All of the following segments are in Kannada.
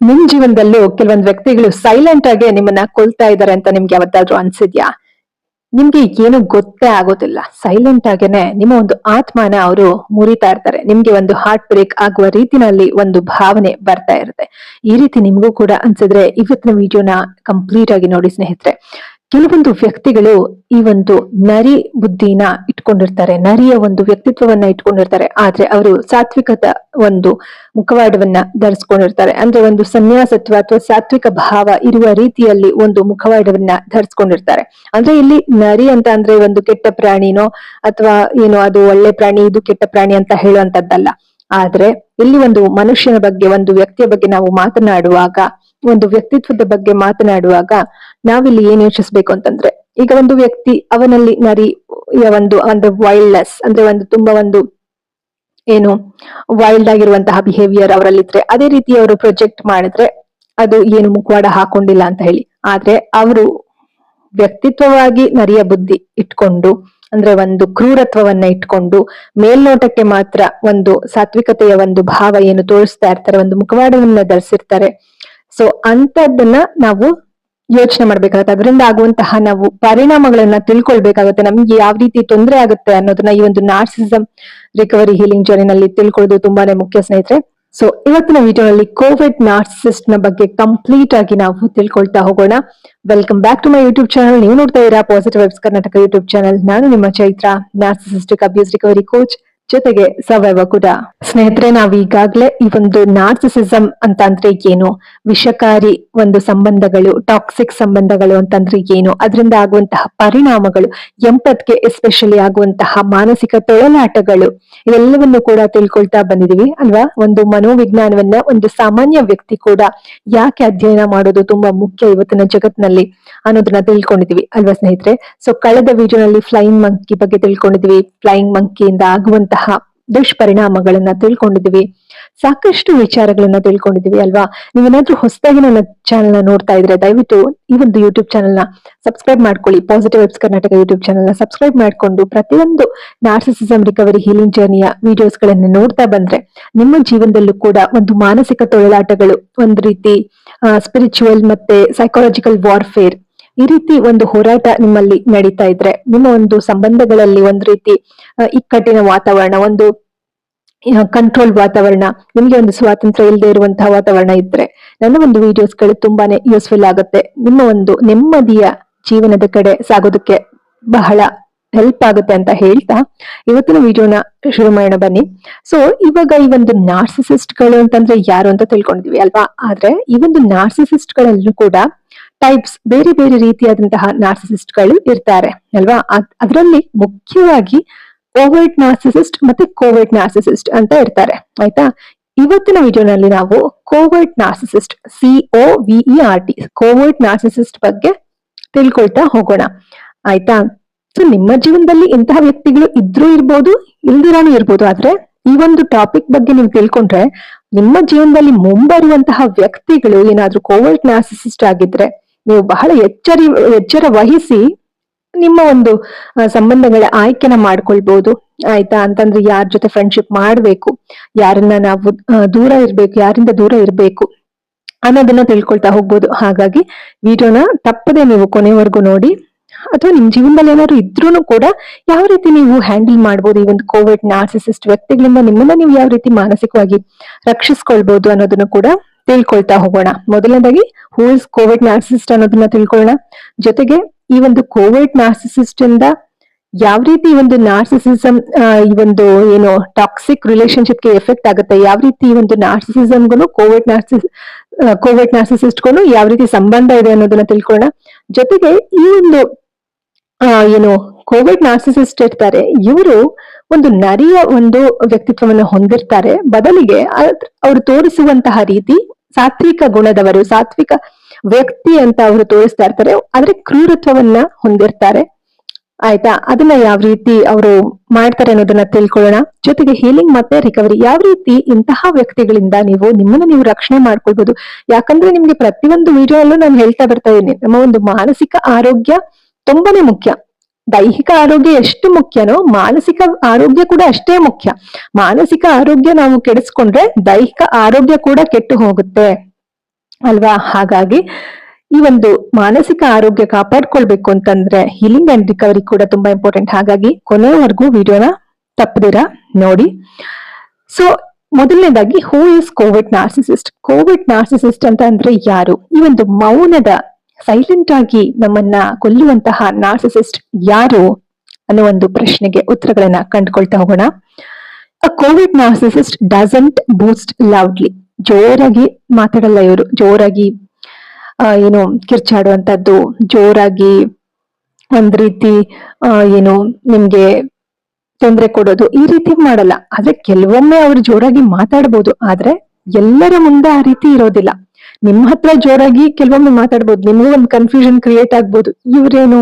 ನಿಮ್ ಜೀವನದಲ್ಲೂ ಕೆಲವೊಂದು ವ್ಯಕ್ತಿಗಳು ಸೈಲೆಂಟ್ ಆಗಿ ನಿಮ್ಮನ್ನ ಕೊಲ್ತಾ ಇದಾರೆ ಅಂತ ನಿಮ್ಗೆ ಯಾವತ್ತಾದ್ರೂ ಅನ್ಸಿದ್ಯಾ? ನಿಮ್ಗೆ ಏನು ಗೊತ್ತೇ ಆಗೋದಿಲ್ಲ. ಸೈಲೆಂಟ್ ಆಗೇನೆ ನಿಮ್ಮ ಒಂದು ಆತ್ಮನ ಅವರು ಮುರಿತಾ ಇರ್ತಾರೆ. ನಿಮ್ಗೆ ಒಂದು ಹಾರ್ಟ್ ಬ್ರೇಕ್ ಆಗುವ ರೀತಿನಲ್ಲಿ ಒಂದು ಭಾವನೆ ಬರ್ತಾ ಇರುತ್ತೆ. ಈ ರೀತಿ ನಿಮ್ಗೂ ಕೂಡ ಅನ್ಸಿದ್ರೆ ಇವತ್ತಿನ ವಿಡಿಯೋನ ಕಂಪ್ಲೀಟ್ ಆಗಿ ನೋಡಿ ಸ್ನೇಹಿತರೆ. ಕೆಲವೊಂದು ವ್ಯಕ್ತಿಗಳು ಈ ಒಂದು ನರಿ ಬುದ್ಧಿನ ಇಟ್ಕೊಂಡಿರ್ತಾರೆ, ನರಿಯ ಒಂದು ವ್ಯಕ್ತಿತ್ವವನ್ನ ಇಟ್ಕೊಂಡಿರ್ತಾರೆ, ಆದ್ರೆ ಅವರು ಸಾತ್ವಿಕದ ಒಂದು ಮುಖವಾಡವನ್ನ ಧರಿಸ್ಕೊಂಡಿರ್ತಾರೆ. ಅಂದ್ರೆ ಒಂದು ಸನ್ಯಾಸತ್ವ ಅಥವಾ ಸಾತ್ವಿಕ ಭಾವ ಇರುವ ರೀತಿಯಲ್ಲಿ ಒಂದು ಮುಖವಾಡವನ್ನ ಧರಿಸ್ಕೊಂಡಿರ್ತಾರೆ. ಅಂದ್ರೆ ಇಲ್ಲಿ ನರಿ ಅಂತ ಅಂದ್ರೆ ಒಂದು ಕೆಟ್ಟ ಪ್ರಾಣಿನೋ ಅಥವಾ ಏನೋ ಅದು ಒಳ್ಳೆ ಪ್ರಾಣಿ, ಇದು ಕೆಟ್ಟ ಪ್ರಾಣಿ ಅಂತ ಹೇಳುವಂತದ್ದಲ್ಲ. ಆದ್ರೆ ಇಲ್ಲಿ ಒಂದು ಮನುಷ್ಯನ ಬಗ್ಗೆ, ಒಂದು ವ್ಯಕ್ತಿಯ ಬಗ್ಗೆ ನಾವು ಮಾತನಾಡುವಾಗ, ಒಂದು ವ್ಯಕ್ತಿತ್ವದ ಬಗ್ಗೆ ಮಾತನಾಡುವಾಗ ನಾವಿಲ್ಲಿ ಏನ್ ಯೋಚಿಸ್ಬೇಕು ಅಂತಂದ್ರೆ, ಈಗ ಒಂದು ವ್ಯಕ್ತಿ ಅವನಲ್ಲಿ ನರಿಯ ಒಂದು ಅಂದ್ರೆ ವೈಲ್ಡ್ನೆಸ್ ಅಂದ್ರೆ ಒಂದು ತುಂಬಾ ಒಂದು ಏನು ವೈಲ್ಡ್ ಆಗಿರುವಂತಹ ಬಿಹೇವಿಯರ್ ಅವರಲ್ಲಿ ಇದ್ರೆ ಅದೇ ರೀತಿ ಅವರು ಪ್ರೊಜೆಕ್ಟ್ ಮಾಡಿದ್ರೆ ಅದು ಏನು ಮುಖವಾಡ ಹಾಕೊಂಡಿಲ್ಲ ಅಂತ ಹೇಳಿ. ಆದ್ರೆ ಅವರು ವ್ಯಕ್ತಿತ್ವವಾಗಿ ನರಿಯ ಬುದ್ಧಿ ಇಟ್ಕೊಂಡು ಅಂದ್ರೆ ಒಂದು ಕ್ರೂರತ್ವವನ್ನ ಇಟ್ಕೊಂಡು ಮೇಲ್ನೋಟಕ್ಕೆ ಮಾತ್ರ ಒಂದು ಸಾತ್ವಿಕತೆಯ ಒಂದು ಭಾವ ಏನು ತೋರಿಸ್ತಾ ಇರ್ತಾರೆ, ಒಂದು ಮುಖವಾಡವನ್ನ ಧರಿಸಿರ್ತಾರೆ. ಸೊ ಅಂತದನ್ನ ನಾವು ಯೋಚನೆ ಮಾಡ್ಬೇಕಾಗತ್ತೆ. ಅದರಿಂದ ಆಗುವಂತಹ ನಾವು ಪರಿಣಾಮಗಳನ್ನ ತಿಳ್ಕೊಳ್ಬೇಕಾಗತ್ತೆ. ನಮ್ಗೆ ಯಾವ ರೀತಿ ತೊಂದರೆ ಆಗುತ್ತೆ ಅನ್ನೋದನ್ನ ಈ ಒಂದು ನಾರ್ಸಿಸಮ್ ರಿಕವರಿ ಹೀಲಿಂಗ್ ಜರ್ನಿನಲ್ಲಿ ತಿಳ್ಕೊಳ್ಳೋದು ತುಂಬಾನೇ ಮುಖ್ಯ ಸ್ನೇಹಿತರೆ. ಸೊ ಇವತ್ತಿನ ವಿಡಿಯೋನಲ್ಲಿ ಕೋವಿಡ್ ನಾರ್ಸಿಸಿಸ್ಟ್ನ ಬಗ್ಗೆ ಕಂಪ್ಲೀಟ್ ಆಗಿ ನಾವು ತಿಳ್ಕೊಳ್ತಾ ಹೋಗೋಣ. Welcome back to my YouTube channel ನೀವು ನೋಡ್ತಾ ಇರೋ positive vibes Karnataka YouTube channel ನಾನು ನಿಮ್ಮ Chaitra narcissistic abuse recovery coach ಜೊತೆಗೆ ಸವಯವ ಕೂಡ. ಸ್ನೇಹಿತರೆ ನಾವು ಈಗಾಗ್ಲೇ ಈ ಒಂದು ನಾರ್ಸಿಸಿಸಂ ಅಂತ ಅಂದ್ರೆ ಏನು? ವಿಷಕಾರಿ ಒಂದು ಸಂಬಂಧಗಳು, ಟಾಕ್ಸಿಕ್ ಸಂಬಂಧಗಳು ಅಂತಂದ್ರೆ ಏನು? ಅದರಿಂದ ಆಗುವಂತಹ ಪರಿಣಾಮಗಳು, ಎಂಪತ್ಗೆ ಎಸ್ಪೆಷಲಿ ಆಗುವಂತಹ ಮಾನಸಿಕ ತೊಳಲಾಟಗಳು, ಇವೆಲ್ಲವನ್ನು ಕೂಡ ತಿಳ್ಕೊಳ್ತಾ ಬಂದಿದೀವಿ, ಅಲ್ವಾ? ಒಂದು ಮನೋವಿಜ್ಞಾನವನ್ನ ಒಂದು ಸಾಮಾನ್ಯ ವ್ಯಕ್ತಿ ಕೂಡ ಯಾಕೆ ಅಧ್ಯಯನ ಮಾಡೋದು ತುಂಬಾ ಮುಖ್ಯ ಇವತ್ತಿನ ಜಗತ್ತಿನಲ್ಲಿ ಅನ್ನೋದನ್ನ ತಿಳ್ಕೊಂಡಿದೀವಿ, ಅಲ್ವಾ ಸ್ನೇಹಿತರೆ? ಸೊ ಕಳೆದ ವಿಡಿಯೋನಲ್ಲಿ ಫ್ಲೈಯಿಂಗ್ ಮಂಕಿ ಬಗ್ಗೆ ತಿಳ್ಕೊಂಡಿದೀವಿ. ಫ್ಲೈಯಿಂಗ್ ಮಂಕಿಯಿಂದ ಆಗುವಂತಹ ದುಷ್ಪರಿಣಾಮಗಳನ್ನ ತಿಳ್ಕೊಂಡಿದ್ವಿ ಸಾಕಷ್ಟು ವಿಚಾರಗಳನ್ನ ತಿಳ್ಕೊಂಡಿದ್ವಿ ಅಲ್ವಾ? ನೀವೇನಾದ್ರೂ ಹೊಸದಾಗಿ ನನ್ನ ಚಾನೆಲ್ನ ನೋಡ್ತಾ ಇದ್ರೆ ದಯವಿಟ್ಟು ಈ ಒಂದು ಯೂಟ್ಯೂಬ್ ಚಾನೆಲ್ನ ಸಬ್ಸ್ಕ್ರೈಬ್ ಮಾಡ್ಕೊಳ್ಳಿ. ಪಾಸಿಟಿವ್ ವೆಬ್ಸ್ ಕರ್ನಾಟಕ ಯೂಟ್ಯೂಬ್ ಚಾನೆಲ್ನ ಸಬ್ಸ್ಕ್ರೈಬ್ ಮಾಡ್ಕೊಂಡು ಪ್ರತಿಯೊಂದು ನಾರ್ಸಿಸಿಸಂ ರಿಕವರಿ ಹೀಲಿಂಗ್ ಜರ್ನಿಯ ವಿಡಿಯೋಸ್ ಗಳನ್ನ ನೋಡ್ತಾ ಬಂದ್ರೆ ನಿಮ್ಮ ಜೀವನದಲ್ಲೂ ಕೂಡ ಒಂದು ಮಾನಸಿಕ ತೊಳಲಾಟಗಳು, ಒಂದು ರೀತಿ ಸ್ಪಿರಿಚುವಲ್ ಮತ್ತೆ ಸೈಕಾಲಜಿಕಲ್ ವಾರ್ಫೇರ್ ಈ ರೀತಿ ಒಂದು ಹೋರಾಟ ನಿಮ್ಮಲ್ಲಿ ನಡೀತಾ ಇದ್ರೆ, ನಿಮ್ಮ ಒಂದು ಸಂಬಂಧಗಳಲ್ಲಿ ಒಂದು ರೀತಿ ಇಕ್ಕಟ್ಟಿನ ವಾತಾವರಣ, ಒಂದು ಕಂಟ್ರೋಲ್ ವಾತಾವರಣ, ನಿಮ್ಗೆ ಒಂದು ಸ್ವಾತಂತ್ರ್ಯ ಇಲ್ಲದೆ ಇರುವಂತಹ ವಾತಾವರಣ ಇದ್ರೆ ನನ್ನ ಒಂದು ವಿಡಿಯೋಸ್ಗಳು ತುಂಬಾನೇ ಯೂಸ್ಫುಲ್ ಆಗುತ್ತೆ. ನಿಮ್ಮ ಒಂದು ನೆಮ್ಮದಿಯ ಜೀವನದ ಕಡೆ ಸಾಗೋದಕ್ಕೆ ಬಹಳ ಹೆಲ್ಪ್ ಆಗುತ್ತೆ ಅಂತ ಹೇಳ್ತಾ ಇವತ್ತಿನ ವಿಡಿಯೋನ ಶುರು ಮಾಡೋಣ ಬನ್ನಿ. ಸೊ ಇವಾಗ ಈ ಒಂದು ನಾರ್ಸಿಸಿಸ್ಟ್ಗಳು ಅಂತಂದ್ರೆ ಯಾರು ಅಂತ ತಿಳ್ಕೊಂಡಿದೀವಿ ಅಲ್ವಾ? ಆದ್ರೆ ಈ ಒಂದು ನಾರ್ಸಿಸಿಸ್ಟ್ ಗಳಲ್ಲೂ ಕೂಡ ಟೈಪ್ಸ್ ಬೇರೆ ಬೇರೆ ರೀತಿಯಾದಂತಹ ನಾರ್ಸಿಸಿಸ್ಟ್ಗಳು ಇರ್ತಾರೆ, ಅಲ್ವಾ? ಅದ್- ಅದರಲ್ಲಿ ಮುಖ್ಯವಾಗಿ ಕೋವಿಡ್ ನಾರ್ಸಿಸಿಸ್ಟ್ ಮತ್ತೆ ಕೋವಿಡ್ ನಾರ್ಸಿಸಿಸ್ಟ್ ಅಂತ ಇರ್ತಾರೆ, ಆಯ್ತಾ? ಇವತ್ತಿನ ವಿಡಿಯೋನಲ್ಲಿ ನಾವು covert narcissist C O V E R T covert narcissist ಬಗ್ಗೆ ತಿಳ್ಕೊಳ್ತಾ ಹೋಗೋಣ, ಆಯ್ತಾ? ಸೊ, ನಿಮ್ಮ ಜೀವನದಲ್ಲಿ ಇಂತಹ ವ್ಯಕ್ತಿಗಳು ಇದ್ರೂ ಇರ್ಬೋದು ಇಲ್ದಿರಾನು ಇರ್ಬೋದು, ಆದ್ರೆ ಈ ಒಂದು ಟಾಪಿಕ್ ಬಗ್ಗೆ ನೀವು ತಿಳ್ಕೊಂಡ್ರೆ ನಿಮ್ಮ ಜೀವನದಲ್ಲಿ ಮುಂಬರುವಂತಹ ವ್ಯಕ್ತಿಗಳು ಏನಾದ್ರೂ ಕೋವಿಡ್ ನಾರ್ಸಿಸಿಸ್ಟ್ ಆಗಿದ್ರೆ ನೀವು ಬಹಳ ಎಚ್ಚರಿ ಎಚ್ಚರ ವಹಿಸಿ ನಿಮ್ಮ ಒಂದು ಸಂಬಂಧಗಳ ಆಯ್ಕೆನ ಮಾಡ್ಕೊಳ್ಬಹುದು ಆಯ್ತಾ? ಅಂತಂದ್ರೆ ಯಾರ ಜೊತೆ ಫ್ರೆಂಡ್ಶಿಪ್ ಮಾಡ್ಬೇಕು? ಯಾರನ್ನ ನಾವು ದೂರ ಇರ್ಬೇಕು, ಯಾರಿಂದ ದೂರ ಇರ್ಬೇಕು ಅನ್ನೋದನ್ನ ತಿಳ್ಕೊಳ್ತಾ ಹೋಗ್ಬೋದು. ಹಾಗಾಗಿ ವಿಡಿಯೋನ ತಪ್ಪದೆ ನೀವು ಕೊನೆವರೆಗೂ ನೋಡಿ, ಅಥವಾ ನಿಮ್ ಜೀವನದಲ್ಲಿ ಏನಾದ್ರು ಇದ್ರೂನು ಕೂಡ ಯಾವ ರೀತಿ ನೀವು ಹ್ಯಾಂಡಲ್ ಮಾಡ್ಬೋದು? ಈ ಒಂದು ಕೋವಿಡ್ ನಾರ್ಸಿಸಿಸ್ಟ್ ವ್ಯಕ್ತಿಗಳಿಂದ ನಿಮ್ಮನ್ನ ನೀವು ಯಾವ ರೀತಿ ಮಾನಸಿಕವಾಗಿ ರಕ್ಷಿಸ್ಕೊಳ್ಬಹುದು ಅನ್ನೋದನ್ನ ಕೂಡ ತಿಳ್ಕೊಳ್ತಾ ಹೋಗೋಣ. ಮೊದಲನೇದಾಗಿ ಹೂ ಇಸ್ ಕೋವಿಡ್ ನಾರ್ಸಿಸಿಸ್ಟ್ ಅನ್ನೋದನ್ನ ತಿಳ್ಕೊಳ್ಳೋಣ. ಜೊತೆಗೆ, ಈ ಒಂದು ಕೋವಿಡ್ ನಾರ್ಸಿಸಿಸ್ಟ್ ಇಂದ ಯಾವ ರೀತಿ ಒಂದು ನಾರ್ಸಿಸಿಸಂ ಈ ಒಂದು ಏನು ಟಾಕ್ಸಿಕ್ ರಿಲೇಶನ್ಶಿಪ್ಗೆ ಎಫೆಕ್ಟ್ ಆಗುತ್ತೆ, ಯಾವ ರೀತಿ ಈ ಒಂದು ನಾರ್ಸಿಸಿಸಮ್ಗೂ ಕೋವಿಡ್ ನಾರ್ಸಿಸ್ ಕೋವಿಡ್ ನಾರ್ಸಿಸಿಸ್ಟ್ಗೂ ಯಾವ ರೀತಿ ಸಂಬಂಧ ಇದೆ ಅನ್ನೋದನ್ನ ತಿಳ್ಕೊಳ್ಳೋಣ. ಜೊತೆಗೆ, ಈ ಒಂದು ಏನು ಕೋವಿಡ್ ನಾರ್ಸಿಸಿಸ್ಟ್ ಇರ್ತಾರೆ, ಇವರು ಒಂದು ನರಿಯ ಒಂದು ವ್ಯಕ್ತಿತ್ವವನ್ನು ಹೊಂದಿರ್ತಾರೆ. ಬದಲಿಗೆ ಅವರು ತೋರಿಸುವಂತಹ ರೀತಿ ಸಾತ್ವಿಕ ಗುಣದವರು ಸಾತ್ವಿಕ ವ್ಯಕ್ತಿ ಅಂತ ಅವರು ತೋರಿಸ್ತಾ ಇರ್ತಾರೆ, ಆದ್ರೆ ಕ್ರೂರತ್ವವನ್ನ ಹೊಂದಿರ್ತಾರೆ. ಆಯ್ತಾ? ಅದನ್ನ ಯಾವ ರೀತಿ ಅವರು ಮಾಡ್ತಾರೆ ಅನ್ನೋದನ್ನ ತಿಳ್ಕೊಳ್ಳೋಣ. ಜೊತೆಗೆ ಹೀಲಿಂಗ್ ಮತ್ತೆ ರಿಕವರಿ ಯಾವ ರೀತಿ ಇಂತಹ ವ್ಯಕ್ತಿಗಳಿಂದ ನೀವು ನಿಮ್ಮನ್ನ ನೀವು ರಕ್ಷಣೆ ಮಾಡ್ಕೊಳ್ಬಹುದು ಯಾಕಂದ್ರೆ ನಿಮ್ಗೆ ಪ್ರತಿಯೊಂದು ವಿಡಿಯೋ ಅಲ್ಲೂ ನಾನು ಹೇಳ್ತಾ ಬರ್ತಾ ಇದ್ದೀನಿ, ನಮ್ಮ ಒಂದು ಮಾನಸಿಕ ಆರೋಗ್ಯ ತುಂಬಾನೇ ಮುಖ್ಯ. ದೈಹಿಕ ಆರೋಗ್ಯ ಎಷ್ಟು ಮುಖ್ಯನೋ ಮಾನಸಿಕ ಆರೋಗ್ಯ ಕೂಡ ಅಷ್ಟೇ ಮುಖ್ಯ. ಮಾನಸಿಕ ಆರೋಗ್ಯ ನಾವು ಕೆಡಿಸ್ಕೊಂಡ್ರೆ ದೈಹಿಕ ಆರೋಗ್ಯ ಕೂಡ ಕೆಟ್ಟು ಹೋಗುತ್ತೆ. ಅಲ್ವಾ? ಹಾಗಾಗಿ ಈ ಒಂದು ಮಾನಸಿಕ ಆರೋಗ್ಯ ಕಾಪಾಡ್ಕೊಳ್ಬೇಕು ಅಂತಂದ್ರೆ ಹೀಲಿಂಗ್ ಅಂಡ್ ರಿಕವರಿ ಕೂಡ ತುಂಬಾ ಇಂಪಾರ್ಟೆಂಟ್ ಹಾಗಾಗಿ ಕೊನೆಯವರೆಗೂ ವಿಡಿಯೋನ ತಪ್ಪದಿರ ನೋಡಿ. ಸೊ ಮೊದಲನೇದಾಗಿ who is covert narcissist covert narcissist ಅಂತ ಅಂದ್ರೆ ಯಾರು? ಈ ಒಂದು ಮೌನದ ಸೈಲೆಂಟ್ ಆಗಿ ನಮ್ಮನ್ನ ಕೊಲ್ಲುವಂತಹ ನಾರ್ಸಿಸಿಸ್ಟ್ ಯಾರು ಅನ್ನೋ ಒಂದು ಪ್ರಶ್ನೆಗೆ ಉತ್ತರಗಳನ್ನ ಕಂಡುಕೊಳ್ತಾ ಹೋಗೋಣ. Covert narcissist doesn't boast loudly ಜೋರಾಗಿ ಮಾತಾಡಲ್ಲ ಇವರು. ಜೋರಾಗಿ ಏನು ಕಿರ್ಚಾಡುವಂತದ್ದು. ಜೋರಾಗಿ ಒಂದ್ ರೀತಿ ಏನು ನಿಮ್ಗೆ ತೊಂದರೆ ಕೊಡೋದು ಈ ರೀತಿ ಮಾಡಲ್ಲ. ಆದ್ರೆ ಕೆಲವೊಮ್ಮೆ ಅವ್ರು ಜೋರಾಗಿ ಮಾತಾಡ್ಬೋದು. ಆದ್ರೆ ಎಲ್ಲರ ಮುಂದೆ ಆ ರೀತಿ ಇರೋದಿಲ್ಲ. ನಿಮ್ ಹತ್ರ ಜೋರಾಗಿ ಕೆಲವೊಮ್ಮೆ ಮಾತಾಡ್ಬೋದು, ನಿಮ್ಗೂ ಒಂದು ಕನ್ಫ್ಯೂಷನ್ ಕ್ರಿಯೇಟ್ ಆಗ್ಬೋದು. ಇವ್ರೇನು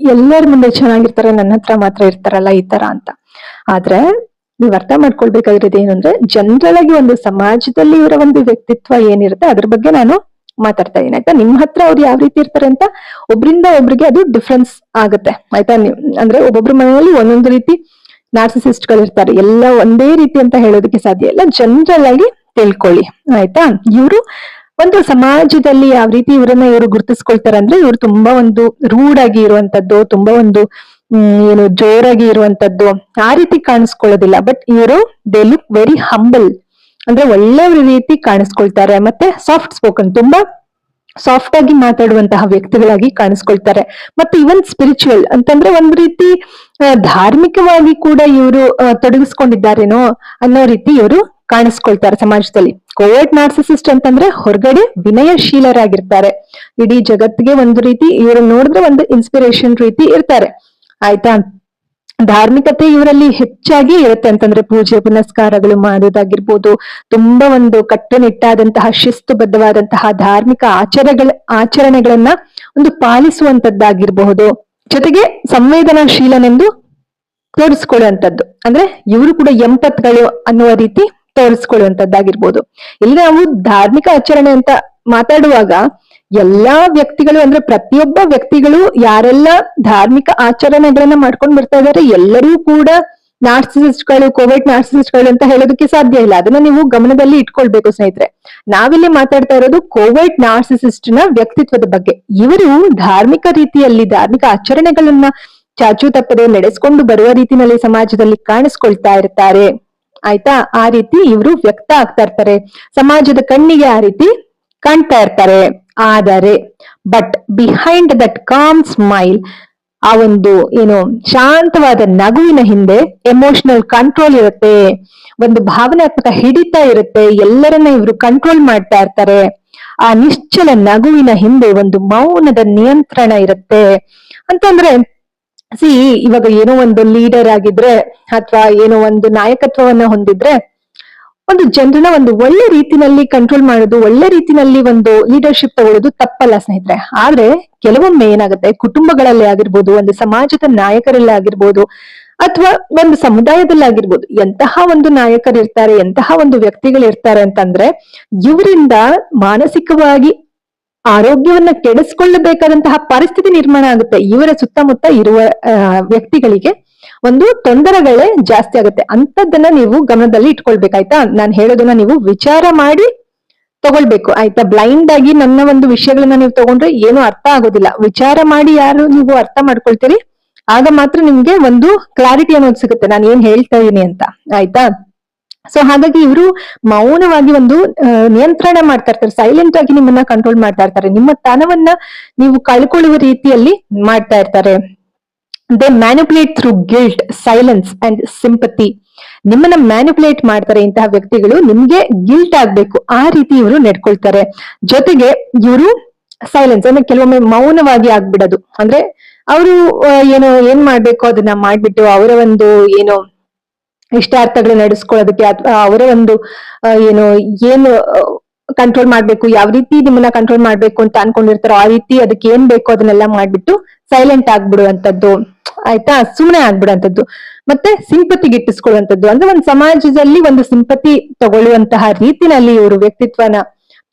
ಎಲ್ಲರ ಮುಂದೆ ಚೆನ್ನಾಗಿರ್ತಾರೆ, ನನ್ನ ಹತ್ರ ಮಾತ್ರ ಇರ್ತಾರಲ್ಲ ಈ ತರ ಅಂತ. ಆದ್ರೆ ನೀವ್ ಅರ್ಥ ಮಾಡ್ಕೊಳ್ಬೇಕಾಗಿರೋದು ಏನು ಅಂದ್ರೆ ಜನರಲ್ ಆಗಿ ಒಂದು ಸಮಾಜದಲ್ಲಿ ಇವರ ಒಂದು ವ್ಯಕ್ತಿತ್ವ ಏನಿರುತ್ತೆ, ಅದ್ರ ಬಗ್ಗೆ ನಾನು ಮಾತಾಡ್ತಾ ಇದೀನಿ. ಆಯ್ತಾ ನಿಮ್ ಹತ್ರ ಅವ್ರು ಯಾವ ರೀತಿ ಇರ್ತಾರೆ ಅಂತ ಒಬ್ರಿಂದ ಒಬ್ರಿಗೆ ಅದು ಡಿಫ್ರೆನ್ಸ್ ಆಗುತ್ತೆ. ಆಯ್ತಾ? ಅಂದ್ರೆ ಒಬ್ಬೊಬ್ರ ಮನೆಯಲ್ಲಿ ಒಂದೊಂದು ರೀತಿ ನಾರ್ಸಿಸಿಸ್ಟ್ ಗಳಿರ್ತಾರೆ. ಎಲ್ಲ ಒಂದೇ ರೀತಿ ಅಂತ ಹೇಳೋದಕ್ಕೆ ಸಾಧ್ಯ ಇಲ್ಲ. ಜನರಲ್ ಆಗಿ ತಿಳ್ಕೊಳ್ಳಿ, ಆಯ್ತಾ? ಇವರು ಒಂದು ಸಮಾಜದಲ್ಲಿ ಯಾವ ರೀತಿ ಇವರನ್ನ ಇವರು ಗುರುತಿಸ್ಕೊಳ್ತಾರಂದ್ರೆ ಇವರು ತುಂಬಾ ಒಂದು ರೂಡ್ ಆಗಿ ಇರುವಂತದ್ದು, ತುಂಬಾ ಒಂದು ಏನು ಜೋರಾಗಿ ಇರುವಂತದ್ದು ಆ ರೀತಿ ಕಾಣಿಸ್ಕೊಳ್ಳೋದಿಲ್ಲ. ಬಟ್ ಇವರು ದೇ ಲುಕ್ ವೆರಿ ಹಂಬಲ್ ಅಂದ್ರೆ ಒಳ್ಳೆ ರೀತಿ ಕಾಣಿಸ್ಕೊಳ್ತಾರೆ. ಮತ್ತೆ ಸಾಫ್ಟ್ ಸ್ಪೋಕನ್ ತುಂಬಾ ಸಾಫ್ಟ್ ಆಗಿ ಮಾತಾಡುವಂತಹ ವ್ಯಕ್ತಿಗಳಾಗಿ ಕಾಣಿಸ್ಕೊಳ್ತಾರೆ. ಮತ್ತೆ ಇವನ್ ಸ್ಪಿರಿಚುವಲ್ ಅಂತಂದ್ರೆ ಒಂದ್ ರೀತಿ ಧಾರ್ಮಿಕವಾಗಿ ಕೂಡ ಇವರು ತೊಡಗಿಸ್ಕೊಂಡಿದ್ದಾರೇನೋ ಅನ್ನೋ ರೀತಿ ಇವರು ಕಾಣಿಸ್ಕೊಳ್ತಾರೆ ಸಮಾಜದಲ್ಲಿ. ಕೋವಿಡ್ ನಾರ್ಸಿಸಿಸ್ಟ್ ಅಂತಂದ್ರೆ ಹೊರಗಡೆ ವಿನಯಶೀಲರಾಗಿರ್ತಾರೆ. ಇಡೀ ಜಗತ್ತಿಗೆ ಒಂದು ರೀತಿ ಇವರು ನೋಡಿದ್ರೆ ಒಂದು ಇನ್ಸ್ಪಿರೇಷನ್ ರೀತಿ ಇರ್ತಾರೆ. ಆಯ್ತಾ? ಧಾರ್ಮಿಕತೆ ಇವರಲ್ಲಿ ಹೆಚ್ಚಾಗಿ ಇರುತ್ತೆ ಅಂತಂದ್ರೆ ಪೂಜೆ, ಪುನಸ್ಕಾರಗಳು ಮಾಡೋದಾಗಿರ್ಬೋದು. ತುಂಬಾ ಒಂದು ಕಟ್ಟುನಿಟ್ಟಾದಂತಹ, ಶಿಸ್ತುಬದ್ಧವಾದಂತಹ ಧಾರ್ಮಿಕ ಆಚರಣೆಗಳ ಆಚರಣೆಗಳನ್ನ ಒಂದು ಪಾಲಿಸುವಂತದ್ದಾಗಿರಬಹುದು. ಜೊತೆಗೆ ಸಂವೇದನಾಶೀಲನೆಂದು ತೋರಿಸ್ಕೊಳ್ಳುವಂಥದ್ದು ಅಂದ್ರೆ ಇವರು ಕೂಡ ಎಂಪತ್ಗಳು ಅನ್ನುವ ರೀತಿ ತೋರಿಸ್ಕೊಳ್ಳುವಂತದ್ದಾಗಿರ್ಬೋದು. ಇಲ್ಲಿ ನಾವು ಧಾರ್ಮಿಕ ಆಚರಣೆ ಅಂತ ಮಾತಾಡುವಾಗ ಎಲ್ಲಾ ವ್ಯಕ್ತಿಗಳು ಅಂದ್ರೆ ಪ್ರತಿಯೊಬ್ಬ ವ್ಯಕ್ತಿಗಳು ಯಾರೆಲ್ಲ ಧಾರ್ಮಿಕ ಆಚರಣೆಗಳನ್ನ ಮಾಡ್ಕೊಂಡು ಬರ್ತಾ ಇದಾರೆ, ಎಲ್ಲರೂ ಕೂಡ ನಾರ್ಸಿಸಿಸ್ಟ್ಗಳು, ಕೋವಿಡ್ ನಾರ್ಸಿಸಿಸ್ಟ್ಗಳು ಅಂತ ಹೇಳೋದಕ್ಕೆ ಸಾಧ್ಯ ಇಲ್ಲ. ಅದನ್ನ ನೀವು ಗಮನದಲ್ಲಿ ಇಟ್ಕೊಳ್ಬೇಕು ಸ್ನೇಹಿತರೆ. ನಾವಿಲ್ಲಿ ಮಾತಾಡ್ತಾ ಇರೋದು ಕೋವಿಡ್ ನಾರ್ಸಿಸಿಸ್ಟ್ನ ವ್ಯಕ್ತಿತ್ವದ ಬಗ್ಗೆ. ಇವರು ಧಾರ್ಮಿಕ ರೀತಿಯಲ್ಲಿ ಧಾರ್ಮಿಕ ಆಚರಣೆಗಳನ್ನ ಚಾಚು ತಪ್ಪದೆ ನಡೆಸ್ಕೊಂಡು ಬರುವ ರೀತಿಯಲ್ಲಿ ಸಮಾಜದಲ್ಲಿ ಕಾಣಿಸ್ಕೊಳ್ತಾ ಇರ್ತಾರೆ. ಆಯ್ತಾ? ಆ ರೀತಿ ಇವರು ವ್ಯಕ್ತ ಆಗ್ತಾ ಇರ್ತಾರೆ. ಸಮಾಜದ ಕಣ್ಣಿಗೆ ಆ ರೀತಿ ಕಾಣ್ತಾ ಇರ್ತಾರೆ. ಆದರೆ but behind that calm smile ಆ ಒಂದು ಏನು ಶಾಂತವಾದ ನಗುವಿನ ಹಿಂದೆ ಎಮೋಷನಲ್ ಕಂಟ್ರೋಲ್ ಇರುತ್ತೆ. ಒಂದು ಭಾವನಾತ್ಮಕ ಹಿಡಿತ ಇರುತ್ತೆ. ಎಲ್ಲರನ್ನ ಇವರು ಕಂಟ್ರೋಲ್ ಮಾಡ್ತಾ ಇರ್ತಾರೆ. ಆ ನಿಶ್ಚಲ ನಗುವಿನ ಹಿಂದೆ ಒಂದು ಮೌನದ ನಿಯಂತ್ರಣ ಇರುತ್ತೆ. ಅಂತಂದ್ರೆ ಸಿ ಇವಾಗ ಏನೋ ಒಂದು ಲೀಡರ್ ಆಗಿದ್ರೆ ಅಥವಾ ಏನೋ ಒಂದು ನಾಯಕತ್ವವನ್ನ ಹೊಂದಿದ್ರೆ ಒಂದು ಜನರನ್ನ ಒಂದು ಒಳ್ಳೆ ರೀತಿನಲ್ಲಿ ಕಂಟ್ರೋಲ್ ಮಾಡೋದು, ಒಳ್ಳೆ ರೀತಿನಲ್ಲಿ ಒಂದು ಲೀಡರ್ಶಿಪ್ ತಗೊಳ್ಳೋದು ತಪ್ಪಲ್ಲ ಸ್ನೇಹಿತರೆ. ಆದ್ರೆ ಕೆಲವೊಮ್ಮೆ ಏನಾಗುತ್ತೆ, ಕುಟುಂಬಗಳಲ್ಲಿ ಆಗಿರ್ಬೋದು, ಒಂದು ಸಮಾಜದ ನಾಯಕರಲ್ಲಿ ಆಗಿರ್ಬೋದು, ಅಥವಾ ಒಂದು ಸಮುದಾಯದಲ್ಲಿ ಆಗಿರ್ಬೋದು, ಎಂತಹ ಒಂದು ನಾಯಕರಿರ್ತಾರೆ, ಎಂತಹ ಒಂದು ವ್ಯಕ್ತಿಗಳು ಇರ್ತಾರೆ ಅಂತಂದ್ರೆ, ಇವರಿಂದ ಮಾನಸಿಕವಾಗಿ ಆರೋಗ್ಯವನ್ನ ಕೆಡಿಸ್ಕೊಳ್ಳಬೇಕಾದಂತಹ ಪರಿಸ್ಥಿತಿ ನಿರ್ಮಾಣ ಆಗುತ್ತೆ. ಇವರ ಸುತ್ತಮುತ್ತ ಇರುವ ವ್ಯಕ್ತಿಗಳಿಗೆ ಒಂದು ತೊಂದರೆಗಳೇ ಜಾಸ್ತಿ ಆಗುತ್ತೆ. ಅಂತದನ್ನ ನೀವು ಗಮನದಲ್ಲಿ ಇಟ್ಕೊಳ್ಬೇಕಾಯ್ತಾ? ನಾನು ಹೇಳೋದನ್ನ ನೀವು ವಿಚಾರ ಮಾಡಿ ತಗೊಳ್ಬೇಕು. ಆಯ್ತಾ? ಬ್ಲೈಂಡ್ ಆಗಿ ನನ್ನ ಒಂದು ವಿಷಯಗಳನ್ನ ನೀವು ತಗೊಂಡ್ರೆ ಏನು ಅರ್ಥ ಆಗೋದಿಲ್ಲ. ವಿಚಾರ ಮಾಡಿ ಯಾರು ನೀವು ಅರ್ಥ ಮಾಡ್ಕೊಳ್ತೀರಿ? ಆಗ ಮಾತ್ರ ನಿಮ್ಗೆ ಒಂದು ಕ್ಲಾರಿಟಿ ಅನ್ನೋದು ಸಿಗುತ್ತೆ. ನಾನು ಏನ್ ಹೇಳ್ತಾ ಇದ್ದೀನಿ ಅಂತ. ಆಯ್ತಾ? ಸೊ ಹಾಗಾಗಿ ಇವರು ಮೌನವಾಗಿ ಒಂದು ನಿಯಂತ್ರಣ ಮಾಡ್ತಾ ಇರ್ತಾರೆ ಸೈಲೆಂಟ್ ಆಗಿ ನಿಮ್ಮನ್ನ ಕಂಟ್ರೋಲ್ ಮಾಡ್ತಾ ಇರ್ತಾರೆ. ನಿಮ್ಮ ತನವನ್ನ ನೀವು ಕಳ್ಕೊಳ್ಳುವ ರೀತಿಯಲ್ಲಿ ಮಾಡ್ತಾ ಇರ್ತಾರೆ. They manipulate through guilt silence and sympathy ನಿಮ್ಮನ್ನ ಮ್ಯಾನುಪುಲೇಟ್ ಮಾಡ್ತಾರೆ ಇಂತಹ ವ್ಯಕ್ತಿಗಳು. ನಿಮ್ಗೆ ಗಿಲ್ಟ್ ಆಗ್ಬೇಕು. ಆ ರೀತಿ ಇವರು ನಡ್ಕೊಳ್ತಾರೆ. ಜೊತೆಗೆ ಇವರು ಸೈಲೆನ್ಸ್ ಅಂದ್ರೆ ಕೆಲವೊಮ್ಮೆ ಮೌನವಾಗಿ ಆಗ್ಬಿಡೋದು. ಅಂದ್ರೆ, ಅವರು ಏನೋ, ಏನ್ ಮಾಡ್ಬೇಕು ಅದನ್ನ ಮಾಡ್ಬಿಟ್ಟು ಅವರ ಒಂದು, ಏನು ಇಷ್ಟಾರ್ಥಗಳು ನಡೆಸ್ಕೊಳ್ಳೋದಕ್ಕೆ ಅವರ ಒಂದು ಏನು ಏನು ಕಂಟ್ರೋಲ್ ಮಾಡ್ಬೇಕು, ಯಾವ ರೀತಿ ನಿಮ್ಮನ್ನ ಕಂಟ್ರೋಲ್ ಮಾಡ್ಬೇಕು ಅಂತ ಅನ್ಕೊಂಡಿರ್ತಾರೋ ಆ ರೀತಿ ಅದಕ್ಕೆ ಏನ್ ಬೇಕೋ ಅದನ್ನೆಲ್ಲ ಮಾಡ್ಬಿಟ್ಟು ಸೈಲೆಂಟ್ ಆಗ್ಬಿಡುವಂತದ್ದು ಆಯ್ತಾ? ಸುಮ್ಮನೆ ಆಗ್ಬಿಡುವಂತದ್ದು ಮತ್ತೆ ಸಿಂಪತಿ ಗಿಟ್ಟಿಸ್ಕೊಳ್ಳುವಂಥದ್ದು. ಅಂದ್ರೆ ಒಂದು ಸಮಾಜದಲ್ಲಿ ಒಂದು ಸಿಂಪತಿ ತಗೊಳ್ಳುವಂತಹ ರೀತಿನಲ್ಲಿ ಇವರು ವ್ಯಕ್ತಿತ್ವನ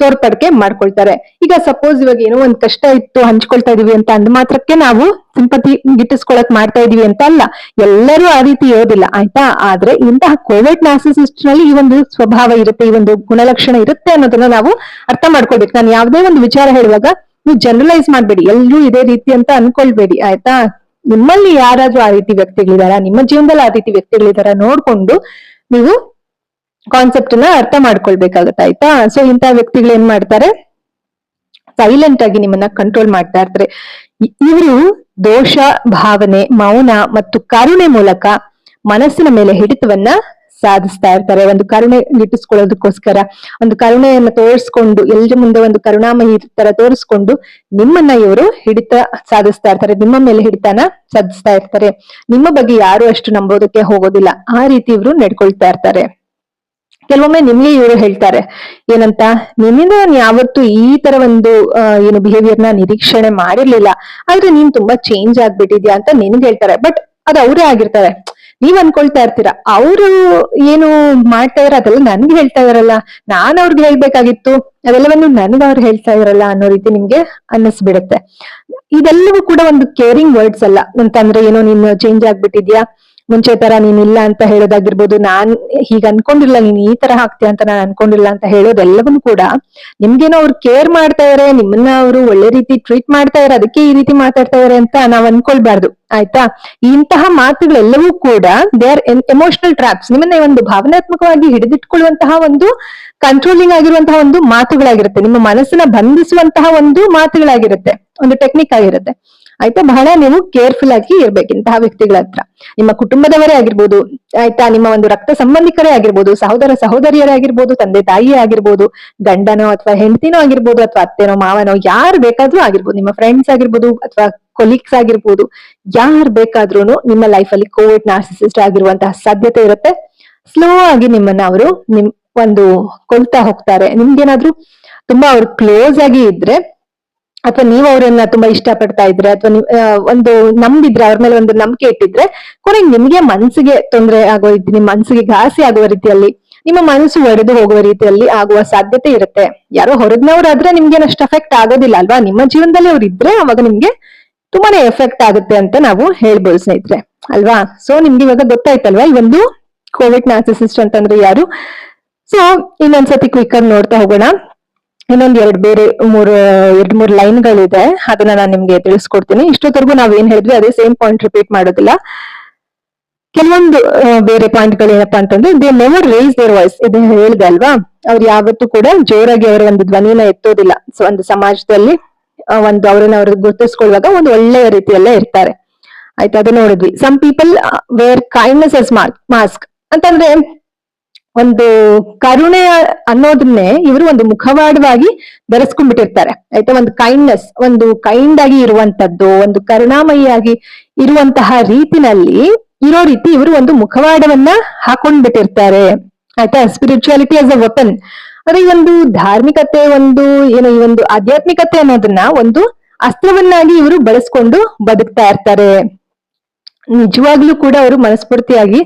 ತೋರ್ಪಡಿಕೆ ಮಾಡ್ಕೊಳ್ತಾರೆ. ಈಗ ಸಪೋಸ್ ಇವಾಗ ಏನೋ ಒಂದ್ ಕಷ್ಟ ಇತ್ತು, ಹಂಚ್ಕೊಳ್ತಾ ಇದೀವಿ ಅಂತ ಅಂದ್ ಮಾತ್ರಕ್ಕೆ ನಾವು ಸಿಂಪತಿ ಗಿಟ್ಟಿಸ್ಕೊಳಕ್ ಮಾಡ್ತಾ ಇದೀವಿ ಅಂತ ಅಲ್ಲ. ಎಲ್ಲರೂ ಆ ರೀತಿ ಇರೋದಿಲ್ಲ, ಆಯ್ತಾ? ಆದ್ರೆ ಇಂತಹ ಕೋವಿಡ್ ನಾಸಿಸಿಸ್ಟ್ನಲ್ಲಿ ಈ ಒಂದು ಸ್ವಭಾವ ಇರುತ್ತೆ, ಈ ಒಂದು ಗುಣಲಕ್ಷಣ ಇರುತ್ತೆ ಅನ್ನೋದನ್ನ ನಾವು ಅರ್ಥ ಮಾಡ್ಕೊಳ್ಬೇಕು. ನಾನು ಯಾವ್ದೇ ಒಂದು ವಿಚಾರ ಹೇಳುವಾಗ ನೀವು ಜನರಲೈಸ್ ಮಾಡ್ಬೇಡಿ ಎಲ್ಲರೂ ಇದೇ ರೀತಿ ಅಂತ ಅನ್ಕೊಳ್ಬೇಡಿ, ಆಯ್ತಾ? ನಿಮ್ಮಲ್ಲಿ ಯಾರಾದ್ರೂ ಆ ರೀತಿ ವ್ಯಕ್ತಿಗಳಿದಾರ? ನಿಮ್ಮ ಜೀವನದಲ್ಲಿ ಆ ರೀತಿ ವ್ಯಕ್ತಿಗಳಿದಾರ? ನೋಡ್ಕೊಂಡು ನೀವು ಕಾನ್ಸೆಪ್ಟ್ನ ಅರ್ಥ ಮಾಡ್ಕೊಳ್ಬೇಕಾಗತ್ತೆ, ಆಯ್ತಾ? ಸೊ ಇಂತಹ ವ್ಯಕ್ತಿಗಳು ಏನ್ ಮಾಡ್ತಾರೆ? ಸೈಲೆಂಟ್ ಆಗಿ ನಿಮ್ಮನ್ನ ಕಂಟ್ರೋಲ್ ಮಾಡ್ತಾ ಇರ್ತಾರೆ. ಇವರು ದೋಷ, ಭಾವನೆ, ಮೌನ ಮತ್ತು ಕರುಣೆ ಮೂಲಕ ಮನಸ್ಸಿನ ಮೇಲೆ ಹಿಡಿತವನ್ನ ಸಾಧಿಸ್ತಾ ಇರ್ತಾರೆ. ಒಂದು ಕರುಣೆ ಗಿಟ್ಟಿಸ್ಕೊಳ್ಳೋದಕ್ಕೋಸ್ಕರ ಒಂದು ಕರುಣೆಯನ್ನ ತೋರಿಸ್ಕೊಂಡು, ಎಲ್ರ ಮುಂದೆ ಒಂದು ಕರುಣಾಮಯಿ ತರ ತೋರಿಸ್ಕೊಂಡು ನಿಮ್ಮನ್ನ ಇವರು ಹಿಡಿತ ಸಾಧಿಸ್ತಾ ಇರ್ತಾರೆ. ನಿಮ್ಮ ಮೇಲೆ ಹಿಡಿತನ ಸಾಧಿಸ್ತಾ ಇರ್ತಾರೆ. ನಿಮ್ಮ ಬಗ್ಗೆ ಯಾರು ಅಷ್ಟು ನಂಬೋದಕ್ಕೆ ಹೋಗೋದಿಲ್ಲ. ಆ ರೀತಿ ಇವರು ನಡ್ಕೊಳ್ತಾ ಇರ್ತಾರೆ. ಕೆಲವೊಮ್ಮೆ ನಿಮ್ಗೆ ಇವರು ಹೇಳ್ತಾರೆ, ಏನಂತ ನಿನ್ನಿಂದ ನಾನು ಯಾವತ್ತು ಈ ತರ ಒಂದು ಏನು ಬಿಹೇವಿಯರ್ನ ನಿರೀಕ್ಷಣೆ ಮಾಡಿರ್ಲಿಲ್ಲ. ಆದ್ರೆ ನೀನ್ ತುಂಬಾ ಚೇಂಜ್ ಆಗ್ಬಿಟ್ಟಿದ್ಯಾ ಅಂತ ನಿನ್ಗೆ ಹೇಳ್ತಾರೆ. ಬಟ್ ಅದು ಅವರೇ ಆಗಿರ್ತಾರೆ. ನೀವ್ ಅನ್ಕೊಳ್ತಾ ಇರ್ತೀರಾ. ಅವರು ಏನು ಮಾಡ್ತಾ ಇದಾರೆ, ಅದೆಲ್ಲ ನನ್ಗೆ ಹೇಳ್ತಾ ಇದಾರಲ್ಲ. ನಾನ್ ಅವ್ರಿಗೆ ಹೇಳ್ಬೇಕಾಗಿತ್ತು. ಅದೆಲ್ಲವನ್ನು ನನ್ಗೆ ಅವ್ರು ಹೇಳ್ತಾ ಇದಾರಲ್ಲ ಅನ್ನೋ ರೀತಿ ನಿಮ್ಗೆ ಅನ್ನಿಸ್ಬಿಡುತ್ತೆ. ಇದೆಲ್ಲವೂ ಕೂಡ ಒಂದು ಕೇರಿಂಗ್ ವರ್ಡ್ಸ್ ಅಲ್ಲ. ಅಂತಂದ್ರೆ, ಏನೋ ನೀನು ಚೇಂಜ್ ಆಗ್ಬಿಟ್ಟಿದ್ಯಾ? ಮುಂಚೆ ತರ ನೀನ್ ಇಲ್ಲ ಅಂತ ಹೇಳೋದಾಗಿರ್ಬೋದು, ನಾನ್ ಹೀಗ ಅನ್ಕೊಂಡಿಲ್ಲ, ನೀನ್ ಈ ತರ ಹಾಕ್ತೀಯ ಅಂತ ನಾನು ಅನ್ಕೊಂಡಿಲ್ಲ ಅಂತ ಹೇಳೋದೆಲ್ಲವನ್ನೂ ಕೂಡ ನಿಮ್ಗೇನೋ ಅವ್ರು ಕೇರ್ ಮಾಡ್ತಾ ಇದಾರೆ, ನಿಮ್ಮನ್ನ ಅವರು ಒಳ್ಳೆ ರೀತಿ ಟ್ರೀಟ್ ಮಾಡ್ತಾ ಇದಾರೆ, ಅದಕ್ಕೆ ಈ ರೀತಿ ಮಾತಾಡ್ತಾ ಇದಾರೆ ಅಂತ ನಾವ್ ಅನ್ಕೊಳ್ಬಾರ್ದು, ಆಯ್ತಾ? ಇಂತಹ ಮಾತುಗಳೆಲ್ಲವೂ ಕೂಡ ದೇ ಆರ್ ಎಮೋಷನಲ್ ಟ್ರಾಪ್ಸ್ ನಿಮ್ಮನ್ನ ಒಂದು ಭಾವನಾತ್ಮಕವಾಗಿ ಹಿಡಿದಿಟ್ಕೊಳ್ಳುವಂತಹ ಒಂದು ಕಂಟ್ರೋಲಿಂಗ್ ಆಗಿರುವಂತಹ ಒಂದು ಮಾತುಗಳಾಗಿರುತ್ತೆ. ನಿಮ್ಮ ಮನಸ್ಸನ್ನ ಬಂಧಿಸುವಂತಹ ಒಂದು ಮಾತುಗಳಾಗಿರುತ್ತೆ. ಒಂದು ಟೆಕ್ನಿಕ್ ಆಗಿರುತ್ತೆ. ಆಯ್ತಾ? ಬಹಳ ನೀವು ಕೇರ್ಫುಲ್ ಆಗಿ ಇರ್ಬೇಕು ಇಂತಹ ವ್ಯಕ್ತಿಗಳ ಹತ್ರ. ನಿಮ್ಮ ಕುಟುಂಬದವರೇ ಆಗಿರ್ಬೋದು, ಆಯ್ತಾ? ನಿಮ್ಮ ಒಂದು ರಕ್ತ ಸಂಬಂಧಿಕರೇ ಆಗಿರ್ಬೋದು, ಸಹೋದರ ಸಹೋದರಿಯರೇ ಆಗಿರ್ಬೋದು, ತಂದೆ ತಾಯಿಯೇ ಆಗಿರ್ಬೋದು, ಗಂಡನೋ ಅಥವಾ ಹೆಂಡತಿನೋ ಆಗಿರ್ಬೋದು, ಅಥವಾ ಅತ್ತೆನೋ, ಮಾವನೋ, ಯಾರು ಬೇಕಾದ್ರೂ ಆಗಿರ್ಬೋದು, ನಿಮ್ಮ ಫ್ರೆಂಡ್ಸ್ ಆಗಿರ್ಬೋದು, ಅಥವಾ ಕೊಲೀಗ್ಸ್ ಆಗಿರ್ಬೋದು, ಯಾರು ಬೇಕಾದ್ರೂ ನಿಮ್ಮ ಲೈಫ್ ಅಲ್ಲಿ ಕೋವಿಡ್ ನಾರ್ಸಿಸಿಸ್ಟ್ ಆಗಿರುವಂತಹ ಸಾಧ್ಯತೆ ಇರುತ್ತೆ. ಸ್ಲೋ ಆಗಿ ನಿಮ್ಮನ್ನ ಅವರು ನಿಮ್ ಒಂದು ಕೊಲ್ತಾ ಹೋಗ್ತಾರೆ. ನಿಮ್ಗೇನಾದ್ರೂ ತುಂಬಾ ಅವ್ರು ಕ್ಲೋಸ್ ಆಗಿ ಇದ್ರೆ ಅಥವಾ ನೀವು ಅವರನ್ನ ತುಂಬಾ ಇಷ್ಟಪಡ್ತಾ ಇದ್ರೆ ಅಥವಾ ನೀವು ಒಂದು ನಂಬಿದ್ರೆ, ಅವ್ರ ಮೇಲೆ ಒಂದು ನಂಬಿಕೆ ಇಟ್ಟಿದ್ರೆ ಕೊನೆಗೆ ನಿಮ್ಗೆ ಮನ್ಸಿಗೆ ತೊಂದರೆ ಆಗೋ ರೀತಿ ನಿಮ್ಮ ಮನ್ಸಿಗೆ ಘಾಸಿ ಆಗುವ ರೀತಿಯಲ್ಲಿ, ನಿಮ್ಮ ಮನಸ್ಸು ಒಡೆದು ಹೋಗುವ ರೀತಿಯಲ್ಲಿ ಆಗುವ ಸಾಧ್ಯತೆ ಇರುತ್ತೆ. ಯಾರೋ ಹೊರಗ್ನವ್ರಾದ್ರೆ ನಿಮ್ಗೆ ಅಷ್ಟು ಎಫೆಕ್ಟ್ ಆಗೋದಿಲ್ಲ ಅಲ್ವಾ? ನಿಮ್ಮ ಜೀವನದಲ್ಲಿ ಅವ್ರು ಇದ್ರೆ ಅವಾಗ ನಿಮ್ಗೆ ತುಂಬಾನೇ ಎಫೆಕ್ಟ್ ಆಗುತ್ತೆ ಅಂತ ನಾವು ಹೇಳ್ಬೋದು ಸ್ನೇಹಿತರೆ. ಅಲ್ವಾ? ಸೊ ನಿಮ್ಗೆ ಇವಾಗ ಗೊತ್ತಾಯ್ತಲ್ವಾ? ಈ ಒಂದು ಕೋವಿಡ್ ನಾರ್ಸಿಸಿಸ್ಟ್ ಅಂತಂದ್ರೆ ಯಾರು? ಸೊ ಇನ್ನೊಂದ್ಸತಿ ಕ್ವಿಕ್ ಆಗಿ ನೋಡ್ತಾ ಹೋಗೋಣ. ಇನ್ನೊಂದ್ ಎರಡ್ ಬೇರೆ ಮೂರ್, ಎರಡ್ ಮೂರ್ ಲೈನ್ ಗಳಿದೆ ಅದನ್ನ ನಾನು ನಿಮ್ಗೆ ತಿಳಿಸ್ಕೊಡ್ತೀನಿ. ಇಷ್ಟೊತ್ತರ್ಗೂ ನಾವ್ ಏನ್ ಹೇಳಿದ್ವಿ, ಅದೇ ಸೇಮ್ ಪಾಯಿಂಟ್ ರಿಪೀಟ್ ಮಾಡೋದಿಲ್ಲ. ಕೆಲವೊಂದು ಬೇರೆ ಪಾಯಿಂಟ್ಗಳು ಏನಪ್ಪಾ ಅಂತಂದ್ರೆ they never raise their voice ಇದು ಹೇಳಿದೆ ಅಲ್ವಾ? ಅವ್ರು ಯಾವತ್ತೂ ಕೂಡ ಜೋರಾಗಿ ಅವರ ಒಂದು ಧ್ವನಿನ ಎತ್ತೋದಿಲ್ಲ. ಸೊ ಒಂದು ಸಮಾಜದಲ್ಲಿ ಒಂದು ಅವ್ರನ್ನ ಅವ್ರ ಗುರುತಿಸ್ಕೊಳ್ಳುವಾಗ ಒಂದು ಒಳ್ಳೆಯ ರೀತಿಯಲ್ಲೇ ಇರ್ತಾರೆ. ಆಯ್ತಾ, ಅದು ನೋಡಿದ್ವಿ. Some people wear kindness as mask ಅಂತಂದ್ರೆ ಒಂದು ಕರುಣೆ ಅನ್ನೋದನ್ನೇ ಇವರು ಒಂದು ಮುಖವಾಡವಾಗಿ ಧರಿಸ್ಕೊಂಡ್ಬಿಟ್ಟಿರ್ತಾರೆ ಆಯ್ತಾ? ಒಂದು ಕೈಂಡ್ನೆಸ್ ಒಂದು ಕೈಂಡ್ ಆಗಿ ಇರುವಂತದ್ದು ಒಂದು ಕರುಣಾಮಯಿಯಾಗಿ ಇರುವಂತಹ ರೀತಿನಲ್ಲಿ ಇರೋ ರೀತಿ ಇವರು ಒಂದು ಮುಖವಾಡವನ್ನ ಹಾಕೊಂಡ್ಬಿಟ್ಟಿರ್ತಾರೆ. ಆಯ್ತಾ? ಸ್ಪಿರಿಚುಯಾಲಿಟಿ ಆಸ್ ಅ ವೆಪನ್ ಅಂದ್ರೆ ಈ ಒಂದು ಧಾರ್ಮಿಕತೆ ಒಂದು, ಏನೋ ಈ ಒಂದು ಆಧ್ಯಾತ್ಮಿಕತೆ ಅನ್ನೋದನ್ನ ಒಂದು ಅಸ್ತ್ರವನ್ನಾಗಿ ಇವರು ಬಳಸ್ಕೊಂಡು ಬದುಕ್ತಾ ಇರ್ತಾರೆ. ನಿಜವಾಗ್ಲೂ ಕೂಡ ಅವರು ಮನಸ್ಫೂರ್ತಿಯಾಗಿ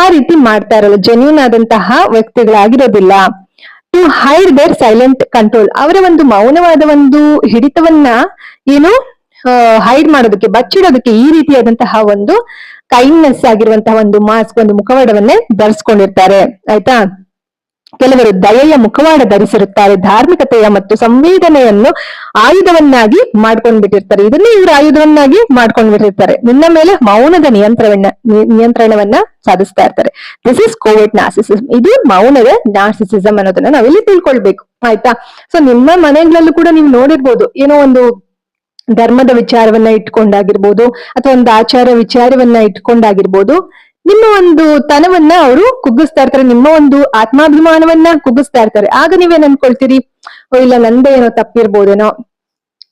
ಆ ರೀತಿ ಮಾಡ್ತಾ ಇರಲ್ಲ ಜೆನ್ಯೂನ್ ಆದಂತಹ ವ್ಯಕ್ತಿಗಳಾಗಿರೋದಿಲ್ಲ. To hide their silent control ಅವರ ಒಂದು ಮೌನವಾದ ಒಂದು ಹಿಡಿತವನ್ನ ಏನು ಹೈಡ್ ಮಾಡೋದಕ್ಕೆ, ಬಚ್ಚಿಡೋದಕ್ಕೆ ಈ ರೀತಿಯಾದಂತಹ ಒಂದು ಕೈಂಡ್ನೆಸ್ ಆಗಿರುವಂತಹ ಒಂದು ಮಾಸ್ಕ್ ಒಂದು ಮುಖವಾಡವನ್ನೇ ಧರಿಸ್ಕೊಂಡಿರ್ತಾರೆ. ಆಯ್ತಾ? ಕೆಲವರು ದಯೆಯ ಮುಖವಾಡ ಧರಿಸಿರುತ್ತಾರೆ, ಧಾರ್ಮಿಕತೆಯ ಮತ್ತು ಸಂವೇದನೆಯನ್ನು ಆಯುಧವನ್ನಾಗಿ ಮಾಡ್ಕೊಂಡ್ಬಿಟ್ಟಿರ್ತಾರೆ. ಇದನ್ನೇ ಇವರು ಆಯುಧವನ್ನಾಗಿ ಮಾಡ್ಕೊಂಡ್ಬಿಟ್ಟಿರ್ತಾರೆ. ನಿನ್ನ ಮೇಲೆ ಮೌನದ ನಿಯಂತ್ರಣ ನಿಯಂತ್ರಣವನ್ನ ಸಾಧಿಸ್ತಾ ಇರ್ತಾರೆ. ದಿಸ್ ಇಸ್ ಕೋವಿಡ್ ನಾರ್ಸಿಸಿಸಮ್ ಇದು ಮೌನದ ನಾರ್ಸಿಸಿಸಮ್ ಅನ್ನೋದನ್ನ ನಾವಿಲ್ಲಿ ತಿಳ್ಕೊಳ್ಬೇಕು. ಆಯ್ತಾ? ಸೊ ನಿಮ್ಮ ಮನೆಗಳಲ್ಲೂ ಕೂಡ ನೀವು ನೋಡಿರ್ಬೋದು, ಏನೋ ಒಂದು ಧರ್ಮದ ವಿಚಾರವನ್ನ ಇಟ್ಕೊಂಡಾಗಿರ್ಬೋದು, ಅಥವಾ ಒಂದು ಆಚಾರ ವಿಚಾರವನ್ನ ಇಟ್ಕೊಂಡಾಗಿರ್ಬೋದು ನಿಮ್ಮ ಒಂದು ತನವನ್ನ ಅವರು ಕುಗ್ಗಿಸ್ತಾ ಇರ್ತಾರೆ, ನಿಮ್ಮ ಒಂದು ಆತ್ಮಾಭಿಮಾನವನ್ನ ಕುಗ್ಗಿಸ್ತಾ ಇರ್ತಾರೆ. ಆಗ ನೀವೇನ್ ಅನ್ಕೊಳ್ತೀರಿ? ಓ, ಇಲ್ಲ, ನಂದೇ ಏನೋ ತಪ್ಪಿರ್ಬೋದೇನೋ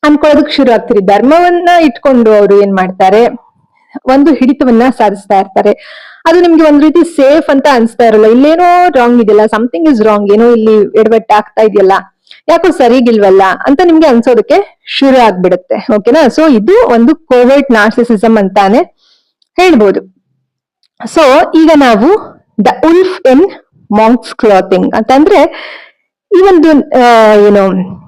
ಅನ್ಕೊಳ್ಳೋದಕ್ ಶುರು ಆಗ್ತೀರಿ. ಧರ್ಮವನ್ನ ಇಟ್ಕೊಂಡು ಅವರು ಏನ್ ಮಾಡ್ತಾರೆ? ಒಂದು ಹಿಡಿತವನ್ನ ಸಾಧಿಸ್ತಾ ಇರ್ತಾರೆ. ಅದು ನಿಮ್ಗೆ ಒಂದ್ ರೀತಿ ಸೇಫ್ ಅಂತ ಅನ್ಸ್ತಾ ಇರಲ್ಲ. ಇಲ್ಲೇನೋ ರಾಂಗ್ ಇದೆಯಲ್ಲ ಸಮಥಿಂಗ್ ಇಸ್ ರಾಂಗ್ ಏನೋ ಇಲ್ಲಿ ಎಡವಟ್ಟ ಆಗ್ತಾ ಇದೆಯಲ್ಲ, ಯಾಕೋ ಸರಿಗಿಲ್ವಲ್ಲ ಅಂತ ನಿಮ್ಗೆ ಅನ್ಸೋದಕ್ಕೆ ಶುರು ಆಗ್ಬಿಡುತ್ತೆ. ಓಕೆನಾ ಸೊ ಇದು ಒಂದು ಕೋವಿಡ್ ನಾರ್ಸಿಸಿಸಮ್ ಅಂತಾನೆ ಹೇಳ್ಬೋದು. ಸೊ ಈಗ ನಾವು the wolf in monk's clothing ಅಂತಂದ್ರೆ, ಈ ಒಂದು ಏನು,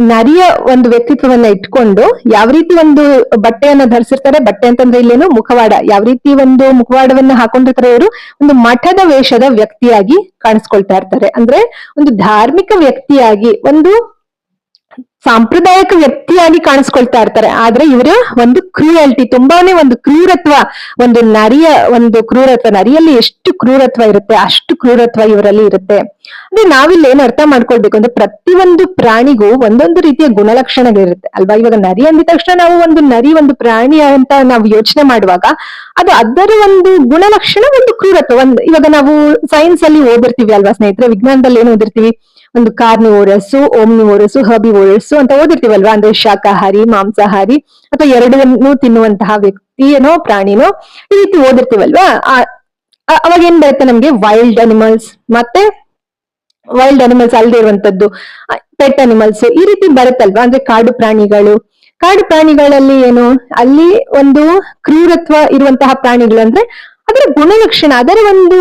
ನರಿಯ ಒಂದು ವ್ಯಕ್ತಿತ್ವವನ್ನ ಇಟ್ಕೊಂಡು ಯಾವ ರೀತಿ ಒಂದು ಬಟ್ಟೆಯನ್ನ ಧರಿಸಿರ್ತಾರೆ, ಬಟ್ಟೆ ಅಂತಂದ್ರೆ ಇಲ್ಲೇನು ಮುಖವಾಡ. ಯಾವ ರೀತಿ ಒಂದು ಮುಖವಾಡವನ್ನ ಹಾಕೊಂಡಿರ್ತಾರೆ ಇವರು? ಒಂದು ಮಠದ ವೇಷದ ವ್ಯಕ್ತಿಯಾಗಿ ಕಾಣಿಸ್ಕೊಳ್ತಾ ಇರ್ತಾರೆ. ಅಂದ್ರೆ, ಒಂದು ಧಾರ್ಮಿಕ ವ್ಯಕ್ತಿಯಾಗಿ, ಒಂದು ಸಾಂಪ್ರದಾಯಿಕ ವ್ಯಕ್ತಿಯಾಗಿ ಕಾಣಿಸ್ಕೊಳ್ತಾ ಇರ್ತಾರೆ. ಆದ್ರೆ ಇವರ ಒಂದು ಕ್ರೂಯಲ್ಟಿ ತುಂಬಾನೇ ಒಂದು ಕ್ರೂರತ್ವ, ಒಂದು ನರಿಯ, ಒಂದು ಕ್ರೂರತ್ವ, ನರಿಯಲ್ಲಿ ಎಷ್ಟು ಕ್ರೂರತ್ವ ಇರುತ್ತೆ, ಅಷ್ಟು ಕ್ರೂರತ್ವ ಇವರಲ್ಲಿ ಇರುತ್ತೆ. ಅಂದ್ರೆ ನಾವಿಲ್ಲಿ ಏನ್ ಅರ್ಥ ಮಾಡ್ಕೊಳ್ಬೇಕು ಅಂದ್ರೆ ಪ್ರತಿಯೊಂದು ಪ್ರಾಣಿಗೂ ಒಂದೊಂದು ರೀತಿಯ ಗುಣಲಕ್ಷಣಗಳಿರುತ್ತೆ. ಅಲ್ವಾ? ಇವಾಗ ನರಿ ಅಂದಿದ ತಕ್ಷಣ ನಾವು ಒಂದು ನರಿ, ಒಂದು ಪ್ರಾಣಿ ಅಂತ ನಾವು ಯೋಚನೆ ಮಾಡುವಾಗ ಅದು ಅದರ ಒಂದು ಗುಣಲಕ್ಷಣ, ಒಂದು ಕ್ರೂರತ್ವ. ಒಂದು ಇವಾಗ ನಾವು ಸೈನ್ಸ್ ಅಲ್ಲಿ ಓದಿರ್ತೀವಿ ಅಲ್ವಾ ಸ್ನೇಹಿತರೆ? ವಿಜ್ಞಾನದಲ್ಲಿ ಏನು ಓದಿರ್ತೀವಿ? ಒಂದು ಕಾರ್ನಿವೋರಸ್ ಓಮ್ನಿವೋರಸ್ ಹರ್ಬಿವೋರಸ್ ಅಂತ ಓದಿರ್ತೀವಲ್ವಾ? ಅಂದ್ರೆ ಶಾಖಾಹಾರಿ, ಮಾಂಸಾಹಾರಿ ಅಥವಾ ಎರಡನ್ನೂ ತಿನ್ನುವಂತಹ ವ್ಯಕ್ತಿ ಏನೋ ಪ್ರಾಣಿನೋ ಈ ರೀತಿ ಓದಿರ್ತೀವಲ್ವಾ? ಅವಾಗ ಏನ್ ಬರುತ್ತೆ ನಮ್ಗೆ? ವೈಲ್ಡ್ ಅನಿಮಲ್ಸ್ ಮತ್ತೆ ವೈಲ್ಡ್ ಅನಿಮಲ್ಸ್ ಅಲ್ಲದೆ ಇರುವಂತದ್ದು ಪೆಟ್ ಅನಿಮಲ್ಸ್ ಈ ರೀತಿ ಬರುತ್ತಲ್ವಾ? ಅಂದ್ರೆ ಕಾಡು ಪ್ರಾಣಿಗಳು. ಕಾಡು ಪ್ರಾಣಿಗಳಲ್ಲಿ ಏನು? ಅಲ್ಲಿ ಒಂದು ಕ್ರೂರತ್ವ ಇರುವಂತಹ ಪ್ರಾಣಿಗಳು ಅಂದ್ರೆ ಅದರ ಗುಣಲಕ್ಷಣ, ಅದರ ಒಂದು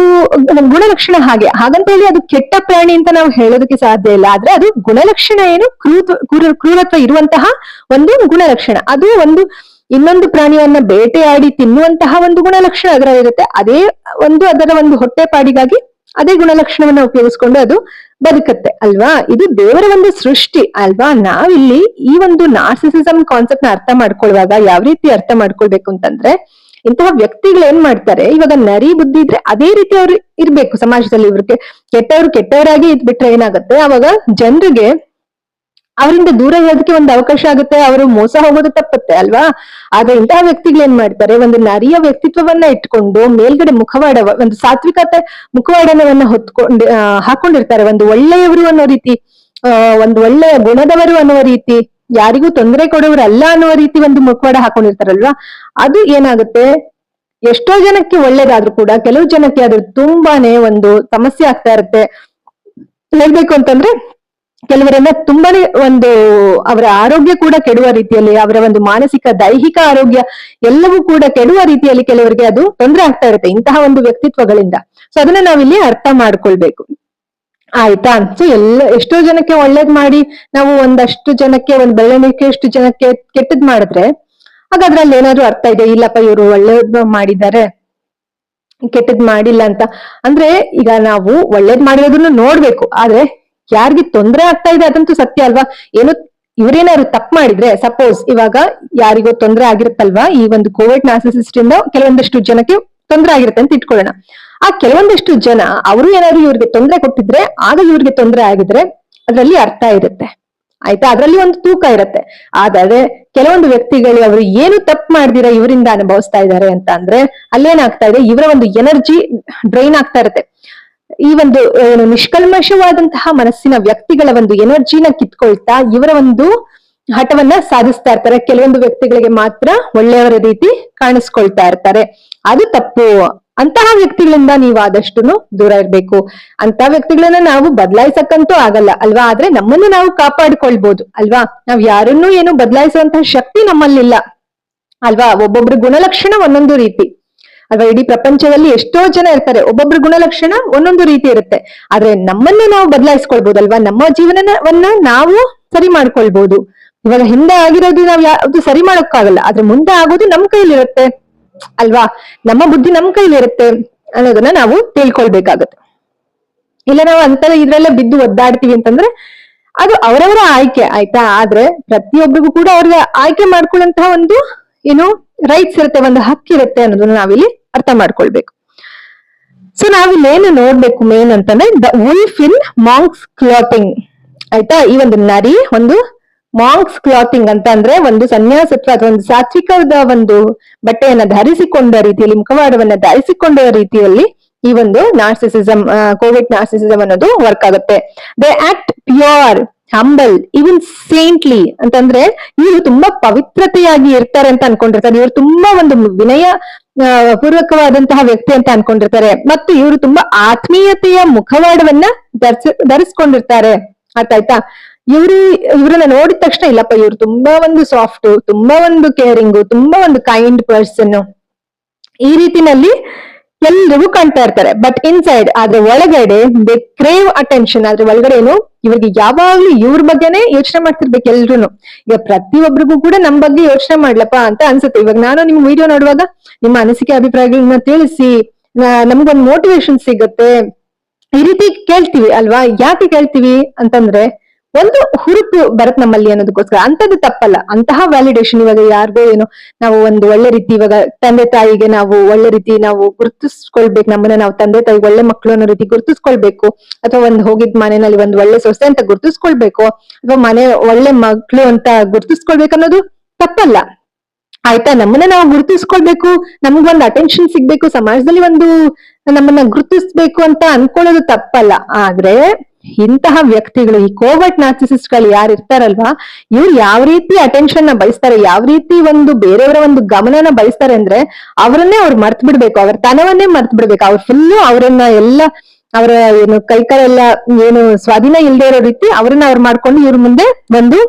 ಗುಣಲಕ್ಷಣ ಹಾಗೆ. ಹಾಗಂತ ಹೇಳಿ ಅದು ಕೆಟ್ಟ ಪ್ರಾಣಿ ಅಂತ ನಾವು ಹೇಳೋದಕ್ಕೆ ಸಾಧ್ಯ ಇಲ್ಲ. ಆದ್ರೆ ಅದು ಗುಣಲಕ್ಷಣ ಏನು? ಕ್ರೂತ್ ಕ್ರೂರ- ಕ್ರೂರತ್ವ ಇರುವಂತಹ ಒಂದು ಗುಣಲಕ್ಷಣ. ಅದು ಒಂದು ಇನ್ನೊಂದು ಪ್ರಾಣಿಯನ್ನ ಬೇಟೆಯಾಡಿ ತಿನ್ನುವಂತಹ ಒಂದು ಗುಣಲಕ್ಷಣ ಅದರಲ್ಲಿರುತ್ತೆ. ಅದೇ ಒಂದು ಅದರ ಒಂದು ಹೊಟ್ಟೆಪಾಡಿಗಾಗಿ ಅದೇ ಗುಣಲಕ್ಷಣವನ್ನ ಉಪಯೋಗಿಸ್ಕೊಂಡು ಅದು ಬದುಕತ್ತೆ, ಅಲ್ವಾ? ಇದು ದೇವರ ಒಂದು ಸೃಷ್ಟಿ, ಅಲ್ವಾ? ನಾವಿಲ್ಲಿ ಈ ಒಂದು ನಾರ್ಸಿಸಿಸಂ ಕಾನ್ಸೆಪ್ಟ್ನ ಅರ್ಥ ಮಾಡ್ಕೊಳ್ಳುವಾಗ ಯಾವ ರೀತಿ ಅರ್ಥ ಮಾಡ್ಕೊಳ್ಬೇಕು ಅಂತಂದ್ರೆ ಇಂತಹ ವ್ಯಕ್ತಿಗಳು ಏನ್ ಮಾಡ್ತಾರೆ? ಇವಾಗ ನರಿ ಬುದ್ಧಿ ಇದ್ರೆ ಅದೇ ರೀತಿ ಅವ್ರು ಇರ್ಬೇಕು ಸಮಾಜದಲ್ಲಿ ಇವ್ರಿಗೆ. ಕೆಟ್ಟವ್ರು ಕೆಟ್ಟವರಾಗಿ ಇದ್ಬಿಟ್ರೆ ಏನಾಗುತ್ತೆ? ಅವಾಗ ಜನರಿಗೆ ಅವರಿಂದ ದೂರ ಇರೋದಕ್ಕೆ ಒಂದು ಅವಕಾಶ ಆಗುತ್ತೆ, ಅವರು ಮೋಸ ಹೋಗೋದು ತಪ್ಪುತ್ತೆ ಅಲ್ವಾ? ಆದ್ರೆ ಇಂತಹ ವ್ಯಕ್ತಿಗಳು ಏನ್ ಮಾಡ್ತಾರೆ? ಒಂದು ನರಿಯ ವ್ಯಕ್ತಿತ್ವವನ್ನ ಇಟ್ಕೊಂಡು ಮೇಲ್ಗಡೆ ಮುಖವಾಡ, ಒಂದು ಸಾತ್ವಿಕತೆ ಮುಖವಾಡನವನ್ನ ಹೊತ್ಕೊಂಡು ಹಾಕೊಂಡಿರ್ತಾರೆ. ಒಂದು ಒಳ್ಳೆಯವರು ಅನ್ನೋ ರೀತಿ ಒಂದು ಒಳ್ಳೆಯ ಗುಣದವರು ಅನ್ನೋ ರೀತಿ. ಯಾರಿಗೂ ತೊಂದರೆ ಕೊಡೋರಲ್ಲ ಅನ್ನೋ ರೀತಿ ಒಂದು ಮುಖವಾಡ ಹಾಕೊಂಡಿರ್ತಾರಲ್ವಾ? ಅದು ಏನಾಗುತ್ತೆ? ಎಷ್ಟೋ ಜನಕ್ಕೆ ಒಳ್ಳೇದಾದ್ರೂ ಕೂಡ ಕೆಲವು ಜನಕ್ಕೆ ಅದು ತುಂಬಾನೇ ಒಂದು ಸಮಸ್ಯೆ ಆಗ್ತಾ ಇರುತ್ತೆ. ಹೇಳ್ಬೇಕು ಅಂತಂದ್ರೆ ಕೆಲವರನ್ನ ತುಂಬಾನೇ ಒಂದು ಅವರ ಆರೋಗ್ಯ ಕೂಡ ಕೆಡುವ ರೀತಿಯಲ್ಲಿ, ಅವರ ಒಂದು ಮಾನಸಿಕ, ದೈಹಿಕ ಆರೋಗ್ಯ ಎಲ್ಲವೂ ಕೂಡ ಕೆಡುವ ರೀತಿಯಲ್ಲಿ ಕೆಲವರಿಗೆ ಅದು ತೊಂದರೆ ಆಗ್ತಾ ಇರುತ್ತೆ ಇಂತಹ ಒಂದು ವ್ಯಕ್ತಿತ್ವಗಳಿಂದ. ಸೊ ಅದನ್ನ ನಾವಿಲ್ಲಿ ಅರ್ಥ ಮಾಡ್ಕೊಳ್ಬೇಕು. ಆಯ್ತಾ? ಸೊ ಎಲ್ಲ, ಎಷ್ಟೋ ಜನಕ್ಕೆ ಒಳ್ಳೇದ್ ಮಾಡಿ ನಾವು ಒಂದಷ್ಟು ಜನಕ್ಕೆ, ಒಂದ್ ಬೆಳವಣಿಗೆ ಎಷ್ಟು ಜನಕ್ಕೆ ಕೆಟ್ಟದ್ ಮಾಡಿದ್ರೆ ಹಾಗಾದ್ರಲ್ಲಿ ಏನಾದ್ರು ಅರ್ಥ ಇದೆ. ಇಲ್ಲಪ್ಪ, ಇವರು ಒಳ್ಳೇದ್ ಮಾಡಿದ್ದಾರೆ. ಕೆಟ್ಟದ್ ಮಾಡಿಲ್ಲ ಅಂತ. ಅಂದ್ರೆ, ಈಗ ನಾವು ಒಳ್ಳೇದ್ ಮಾಡಿರೋದನ್ನ ನೋಡ್ಬೇಕು. ಆದ್ರೆ, ಯಾರಿಗೆ ತೊಂದರೆ ಆಗ್ತಾ ಇದೆ ಅದಂತೂ ಸತ್ಯ ಅಲ್ವಾ? ಏನು, ಇವ್ರೇನಾದ್ರು ತಪ್ಪು ಮಾಡಿದ್ರೆ ಸಪೋಸ್ ಇವಾಗ ಯಾರಿಗೋ ತೊಂದರೆ ಆಗಿರುತ್ತಲ್ವಾ? ಈ ಒಂದು ಕೋವಿಡ್ ನಾಸಿಸಿಸ್ಟ್ ಇಂದ ಕೆಲವೊಂದಷ್ಟು ಜನಕ್ಕೆ ತೊಂದರೆ ಆಗಿರುತ್ತೆ ಅಂತ ಇಟ್ಕೊಳ್ಳೋಣ. ಆ ಕೆಲವೊಂದಷ್ಟು ಜನ ಅವರು ಏನಾದ್ರು ಇವ್ರಿಗೆ ತೊಂದರೆ ಕೊಟ್ಟಿದ್ರೆ ಆಗ ಇವ್ರಿಗೆ ತೊಂದರೆ ಆಗಿದ್ರೆ ಅದರಲ್ಲಿ ಅರ್ಥ ಇರುತ್ತೆ. ಆಯ್ತಾ? ಅದರಲ್ಲಿ ಒಂದು ತೂಕ ಇರುತ್ತೆ. ಆದರೆ ಕೆಲವೊಂದು ವ್ಯಕ್ತಿಗಳು ಅವರು ಏನು ತಪ್ಪು ಮಾಡ್ದಿರ ಇವರಿಂದ ಅನುಭವಿಸ್ತಾ ಇದ್ದಾರೆ ಅಂತ ಅಂದ್ರೆ ಅಲ್ಲೇನಾಗ್ತಾ ಇದೆ? ಇವರ ಒಂದು ಎನರ್ಜಿ ಡ್ರೈನ್ ಆಗ್ತಾ ಇರುತ್ತೆ. ಈ ಒಂದು, ಏನು, ನಿಷ್ಕಲ್ಮಶವಾದಂತಹ ಮನಸ್ಸಿನ ವ್ಯಕ್ತಿಗಳ ಒಂದು ಎನರ್ಜಿನ ಕಿತ್ಕೊಳ್ತಾ ಇವರ ಒಂದು ಹಠವನ್ನ ಸಾಧಿಸ್ತಾ ಇರ್ತಾರೆ. ಕೆಲವೊಂದು ವ್ಯಕ್ತಿಗಳಿಗೆ ಮಾತ್ರ ಒಳ್ಳೆಯವರ ರೀತಿ ಕಾಣಿಸ್ಕೊಳ್ತಾ ಇರ್ತಾರೆ. ಅದು ತಪ್ಪು. ಅಂತಹ ವ್ಯಕ್ತಿಗಳಿಂದ ನೀವು ಆದಷ್ಟು ದೂರ ಇರ್ಬೇಕು. ಅಂತ ವ್ಯಕ್ತಿಗಳನ್ನ ನಾವು ಬದಲಾಯಿಸಕ್ಕಂತೂ ಆಗಲ್ಲ ಅಲ್ವಾ? ಆದ್ರೆ ನಮ್ಮನ್ನು ನಾವು ಕಾಪಾಡಿಕೊಳ್ಬಹುದು ಅಲ್ವಾ? ನಾವ್ ಯಾರನ್ನೂ ಏನು ಬದಲಾಯಿಸುವಂತಹ ಶಕ್ತಿ ನಮ್ಮಲ್ಲಿಲ್ಲ ಅಲ್ವಾ? ಒಬ್ಬೊಬ್ರ ಗುಣಲಕ್ಷಣ ಒಂದೊಂದು ರೀತಿ. ಅಲ್ವಾ? ಇಡೀ ಪ್ರಪಂಚದಲ್ಲಿ ಎಷ್ಟೋ ಜನ ಇರ್ತಾರೆ. ಒಬ್ಬೊಬ್ರ ಗುಣಲಕ್ಷಣ ಒಂದೊಂದು ರೀತಿ ಇರುತ್ತೆ. ಆದ್ರೆ ನಮ್ಮನ್ನೇ ನಾವು ಬದಲಾಯಿಸ್ಕೊಳ್ಬಹುದಲ್ವಾ ನಮ್ಮ ಜೀವನವನ್ನ ನಾವು ಸರಿ ಮಾಡ್ಕೊಳ್ಬಹುದು ಇವಾಗ ಹಿಂದೆ ಆಗಿರೋದು ನಾವ್ ಯಾವ್ದು ಸರಿ ಮಾಡೋಕ್ಕಾಗಲ್ಲ, ಆದ್ರೆ ಮುಂದೆ ಆಗೋದು ನಮ್ ಕೈಲಿರುತ್ತೆ. ಅಲ್ವಾ? ನಮ್ಮ ಬುದ್ಧಿ ನಮ್ ಕೈಲಿರುತ್ತೆ ಅನ್ನೋದನ್ನ ನಾವು ತಿಳ್ಕೊಳ್ಬೇಕಾಗತ್ತೆ. ಇಲ್ಲ ನಾವು ಅಂತರ ಇದ್ರಲ್ಲೇ ಬಿದ್ದು ಒದ್ದಾಡ್ತೀವಿ ಅಂತಂದ್ರೆ ಅದು ಅವರವರ ಆಯ್ಕೆ, ಆಯ್ತಾ? ಆದ್ರೆ ಪ್ರತಿಯೊಬ್ಬರಿಗೂ ಕೂಡ ಅವ್ರಿಗೆ ಆಯ್ಕೆ ಮಾಡ್ಕೊಳ್ಳಂತಹ ಒಂದು, ಏನು ರೈಟ್ಸ್ ಇರುತ್ತೆ, ಒಂದು ಹಕ್ಕಿರುತ್ತೆ ಅನ್ನೋದನ್ನ ನಾವಿಲ್ಲಿ ಅರ್ಥ ಮಾಡ್ಕೊಳ್ಬೇಕು. ಸೊ ನಾವಿಲ್ಲಿ ಏನು ನೋಡ್ಬೇಕು ಮೇನ್ ಅಂತಂದ್ರೆ the wolf in monk's clothing ಆಯ್ತಾ? ಈ ಒಂದು ನರಿ, ಒಂದು ಮಾಂಕ್ಸ್ ಕ್ಲಾತಿಂಗ್ ಅಂತ ಅಂದ್ರೆ ಒಂದು ಸನ್ಯಾಸತ್ವ ಅಥವಾ ಒಂದು ಸಾತ್ವಿಕದ ಒಂದು ಬಟ್ಟೆಯನ್ನ ಧರಿಸಿಕೊಂಡ ರೀತಿಯಲ್ಲಿ, ಮುಖವಾಡವನ್ನ ಧರಿಸಿಕೊಂಡ ರೀತಿಯಲ್ಲಿ ಈ ಒಂದು ನಾರ್ಸಿಸಿಸಮ್ ಕೋವಿಡ್ ನಾರ್ಸಿಸಿಸಮ್ ಅನ್ನೋದು ವರ್ಕ್ ಆಗುತ್ತೆ. They act pure humble even saintly ಅಂತಂದ್ರೆ ಇವರು ತುಂಬಾ ಪವಿತ್ರತೆಯಾಗಿ ಇರ್ತಾರೆ ಅಂತ ಅನ್ಕೊಂಡಿರ್ತಾರೆ. ಇವರು ತುಂಬಾ ಒಂದು ವಿನಯ ಪೂರ್ವಕವಾದಂತಹ ವ್ಯಕ್ತಿ ಅಂತ ಅನ್ಕೊಂಡಿರ್ತಾರೆ. ಮತ್ತು ಇವರು ತುಂಬಾ ಆತ್ಮೀಯತೆಯ ಮುಖವಾಡವನ್ನ ಧರಿಸ, ಧರಿಸ್ಕೊಂಡಿರ್ತಾರೆ. ಆಯ್ತಾಯ್ತಾ ಇವರು, ಇವ್ರನ್ನ ನೋಡಿದ ತಕ್ಷಣ ಇಲ್ಲಪ್ಪ, ಇವ್ರು ತುಂಬಾ ಒಂದು ಸಾಫ್ಟ್ ತುಂಬಾ ಒಂದು ಕೇರಿಂಗ್ ತುಂಬಾ ಒಂದು ಕೈಂಡ್ ಪರ್ಸನ್ ಈ ರೀತಿನಲ್ಲಿ ಎಲ್ರಿಗೂ ಕಾಣ್ತಾ ಇರ್ತಾರೆ. ಬಟ್ ಇನ್ಸೈಡ್ ಆದ್ರೆ ಒಳಗಡೆ ದೇ ಕ್ರೇವ್ ಅಟೆನ್ಷನ್ ಆದ್ರೆ ಒಳಗಡೆ ಏನು, ಇವ್ರಿಗೆ ಯಾವಾಗ್ಲೂ ಇವ್ರ ಬಗ್ಗೆನೇ ಯೋಚನೆ ಮಾಡ್ತಿರ್ಬೇಕು ಎಲ್ರು ಈಗ ಪ್ರತಿಯೊಬ್ಬರಿಗೂ ಕೂಡ ನಮ್ ಬಗ್ಗೆ ಯೋಚನೆ ಮಾಡ್ಲಪ್ಪ ಅಂತ ಅನ್ಸುತ್ತೆ. ಇವಾಗ ನಾನು ನಿಮ್ ವಿಡಿಯೋ ನೋಡುವಾಗ ನಿಮ್ಮ ಅನಿಸಿಕೆ ಅಭಿಪ್ರಾಯಗಳನ್ನ ತಿಳಿಸಿ ನಮ್ಗೊಂದು ಮೋಟಿವೇಶನ್ ಸಿಗುತ್ತೆ. ಈ ರೀತಿ ಕೇಳ್ತೀವಿ ಅಲ್ವಾ? ಯಾಕೆ ಕೇಳ್ತೀವಿ ಅಂತಂದ್ರೆ ಒಂದು ಹುರುಪು ಬರತ್ ನಮ್ಮಲ್ಲಿ ಅನ್ನೋದಕ್ಕೋಸ್ಕರ. ಅಂತದ್ದು ತಪ್ಪಲ್ಲ. ಅಂತಹ ವ್ಯಾಲಿಡೇಷನ್ ಇವಾಗ ಯಾರಿಗೋ ಏನೋ ನಾವು ಒಂದು ಒಳ್ಳೆ ರೀತಿ ಇವಾಗ ತಂದೆ ತಾಯಿಗೆ ನಾವು ಒಳ್ಳೆ ರೀತಿ ನಾವು ಗುರುತಿಸ್ಕೊಳ್ಬೇಕು, ನಮ್ಮನ್ನ ನಾವು ತಂದೆ ತಾಯಿ ಒಳ್ಳೆ ಮಕ್ಕಳು ಅನ್ನೋ ರೀತಿ ಗುರುತಿಸ್ಕೊಳ್ಬೇಕು, ಅಥವಾ ಒಂದು ಹೋಗಿದ್ ಮನೆಯಲ್ಲಿ ಒಂದು ಒಳ್ಳೆ ಸೊಸೆ ಅಂತ ಗುರುತಿಸ್ಕೊಳ್ಬೇಕು, ಅಥವಾ ಮನೆ ಒಳ್ಳೆ ಮಕ್ಕಳು ಅಂತ ಗುರುತಿಸ್ಕೊಳ್ಬೇಕು ಅನ್ನೋದು ತಪ್ಪಲ್ಲ. ಆಯ್ತಾ? ನಮ್ಮನ್ನ ನಾವು ಗುರುತಿಸ್ಕೊಳ್ಬೇಕು ಒಂದು ಅಟೆನ್ಷನ್ ಸಿಗ್ಬೇಕು, ಸಮಾಜದಲ್ಲಿ ಒಂದು ನಮ್ಮನ್ನ ಗುರುತಿಸ್ಬೇಕು ಅಂತ ಅನ್ಕೊಳ್ಳೋದು ತಪ್ಪಲ್ಲ. ಆದ್ರೆ ಇಂತಹ ವ್ಯಕ್ತಿಗಳು, ಈ ಕೋವರ್ಟ್ ನಾರ್ಸಿಸಿಸ್ಟ್ಗಳು ಯಾರು ಇರ್ತಾರಲ್ವಾ, ಇವ್ರು ಯಾವ ರೀತಿ ಅಟೆನ್ಷನ್ನ ಬಯಸ್ತಾರೆ, ಯಾವ ರೀತಿ ಒಂದು ಬೇರೆಯವರ ಒಂದು ಗಮನನ ಬಯಸ್ತಾರೆ ಅಂದ್ರೆ ಅವರನ್ನೇ ಅವ್ರು ಮರ್ತ್ ಬಿಡ್ಬೇಕು, ಅವ್ರ ತನವನ್ನೇ ಮರ್ತ್ ಬಿಡ್ಬೇಕು, ಅವ್ರು ಫುಲ್ಲು ಅವರನ್ನ ಎಲ್ಲ ಅವರ ಏನು ಕೈಕಾಲೆಲ್ಲ ಏನು ಸ್ವಾಧೀನ ಇಲ್ದೇ ಇರೋ ರೀತಿ ಅವ್ರನ್ನ ಅವ್ರು ಮಾಡ್ಕೊಂಡು ಇವ್ರ ಮುಂದೆ ಒಂದು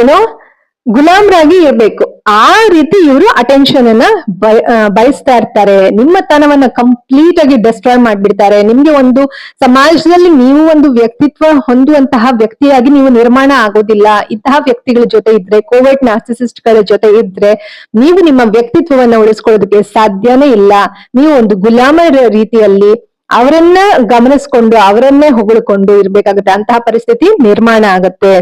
ಏನೋ ಗುಲಾಮ್ರಾಗಿ ಇರ್ಬೇಕು. ಆ ರೀತಿ ಇವರು ಅಟೆನ್ಷನ್ ಅನ್ನ ಬಯಸ್ತಾ ಇರ್ತಾರೆ. ನಿಮ್ಮ ತನವನ್ನ ಕಂಪ್ಲೀಟ್ ಆಗಿ ಡಿಸ್ಟ್ರಾಯ್ ಮಾಡ್ಬಿಡ್ತಾರೆ. ನಿಮ್ಗೆ ಒಂದು ಸಮಾಜದಲ್ಲಿ ನೀವು ಒಂದು ವ್ಯಕ್ತಿತ್ವ ಹೊಂದುವಂತಹ ವ್ಯಕ್ತಿಯಾಗಿ ನೀವು ನಿರ್ಮಾಣ ಆಗೋದಿಲ್ಲ. ಇಂತಹ ವ್ಯಕ್ತಿಗಳ ಜೊತೆ ಇದ್ರೆ ಕೋವಿಡ್ ನಾರ್ಸಿಸಿಸ್ಟ್ಗಳ ಜೊತೆ ಇದ್ರೆ ನೀವು ನಿಮ್ಮ ವ್ಯಕ್ತಿತ್ವವನ್ನ ಉಳಿಸ್ಕೊಳ್ಳೋದಕ್ಕೆ ಸಾಧ್ಯನೇ ಇಲ್ಲ. ನೀವು ಒಂದು ಗುಲಾಮರ ರೀತಿಯಲ್ಲಿ ಅವರನ್ನ ಗಮನಿಸ್ಕೊಂಡು, ಅವರನ್ನೇ ಹೊಗಳಿಕೊಂಡು ಇರ್ಬೇಕಾಗುತ್ತೆ. ಅಂತಹ ಪರಿಸ್ಥಿತಿ ನಿರ್ಮಾಣ ಆಗತ್ತೆ.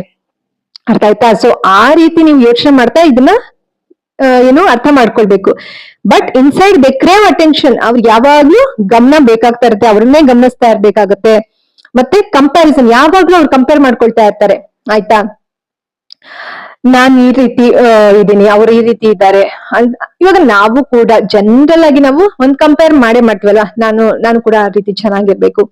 ಅರ್ಥ ಆಯ್ತಾ ಸೊ ಆ ರೀತಿ ನೀವು ಯೋಚನೆ ಮಾಡ್ತಾ ಇದನ್ನ ಏನು ಅರ್ಥ ಮಾಡ್ಕೊಳ್ಬೇಕು. But inside they crave attention ಅವ್ರು ಯಾವಾಗ್ಲೂ ಗಮನ ಬೇಕಾಗ್ತಾ ಇರುತ್ತೆ, ಅವ್ರನ್ನೇ ಗಮನಿಸ್ತಾ ಇರ್ಬೇಕಾಗತ್ತೆ. ಮತ್ತೆ ಕಂಪ್ಯಾರಿಸನ್ ಯಾವಾಗ್ಲೂ ಅವ್ರು ಕಂಪೇರ್ ಮಾಡ್ಕೊಳ್ತಾ ಇರ್ತಾರೆ. ಆಯ್ತಾ? ನಾನ್ ಈ ರೀತಿ ಇದ್ದೀನಿ, ಅವ್ರು ಈ ರೀತಿ ಇದ್ದಾರೆ. ಇವಾಗ ನಾವು ಕೂಡ ಜನರಲ್ ಆಗಿ ನಾವು ಒಂದ್ ಕಂಪೇರ್ ಮಾಡೇ ಮಾಡ್ತೀವಲ್ಲ ನಾನು ನಾನು ಕೂಡ ಆ ರೀತಿ ಚೆನ್ನಾಗಿರ್ಬೇಕು.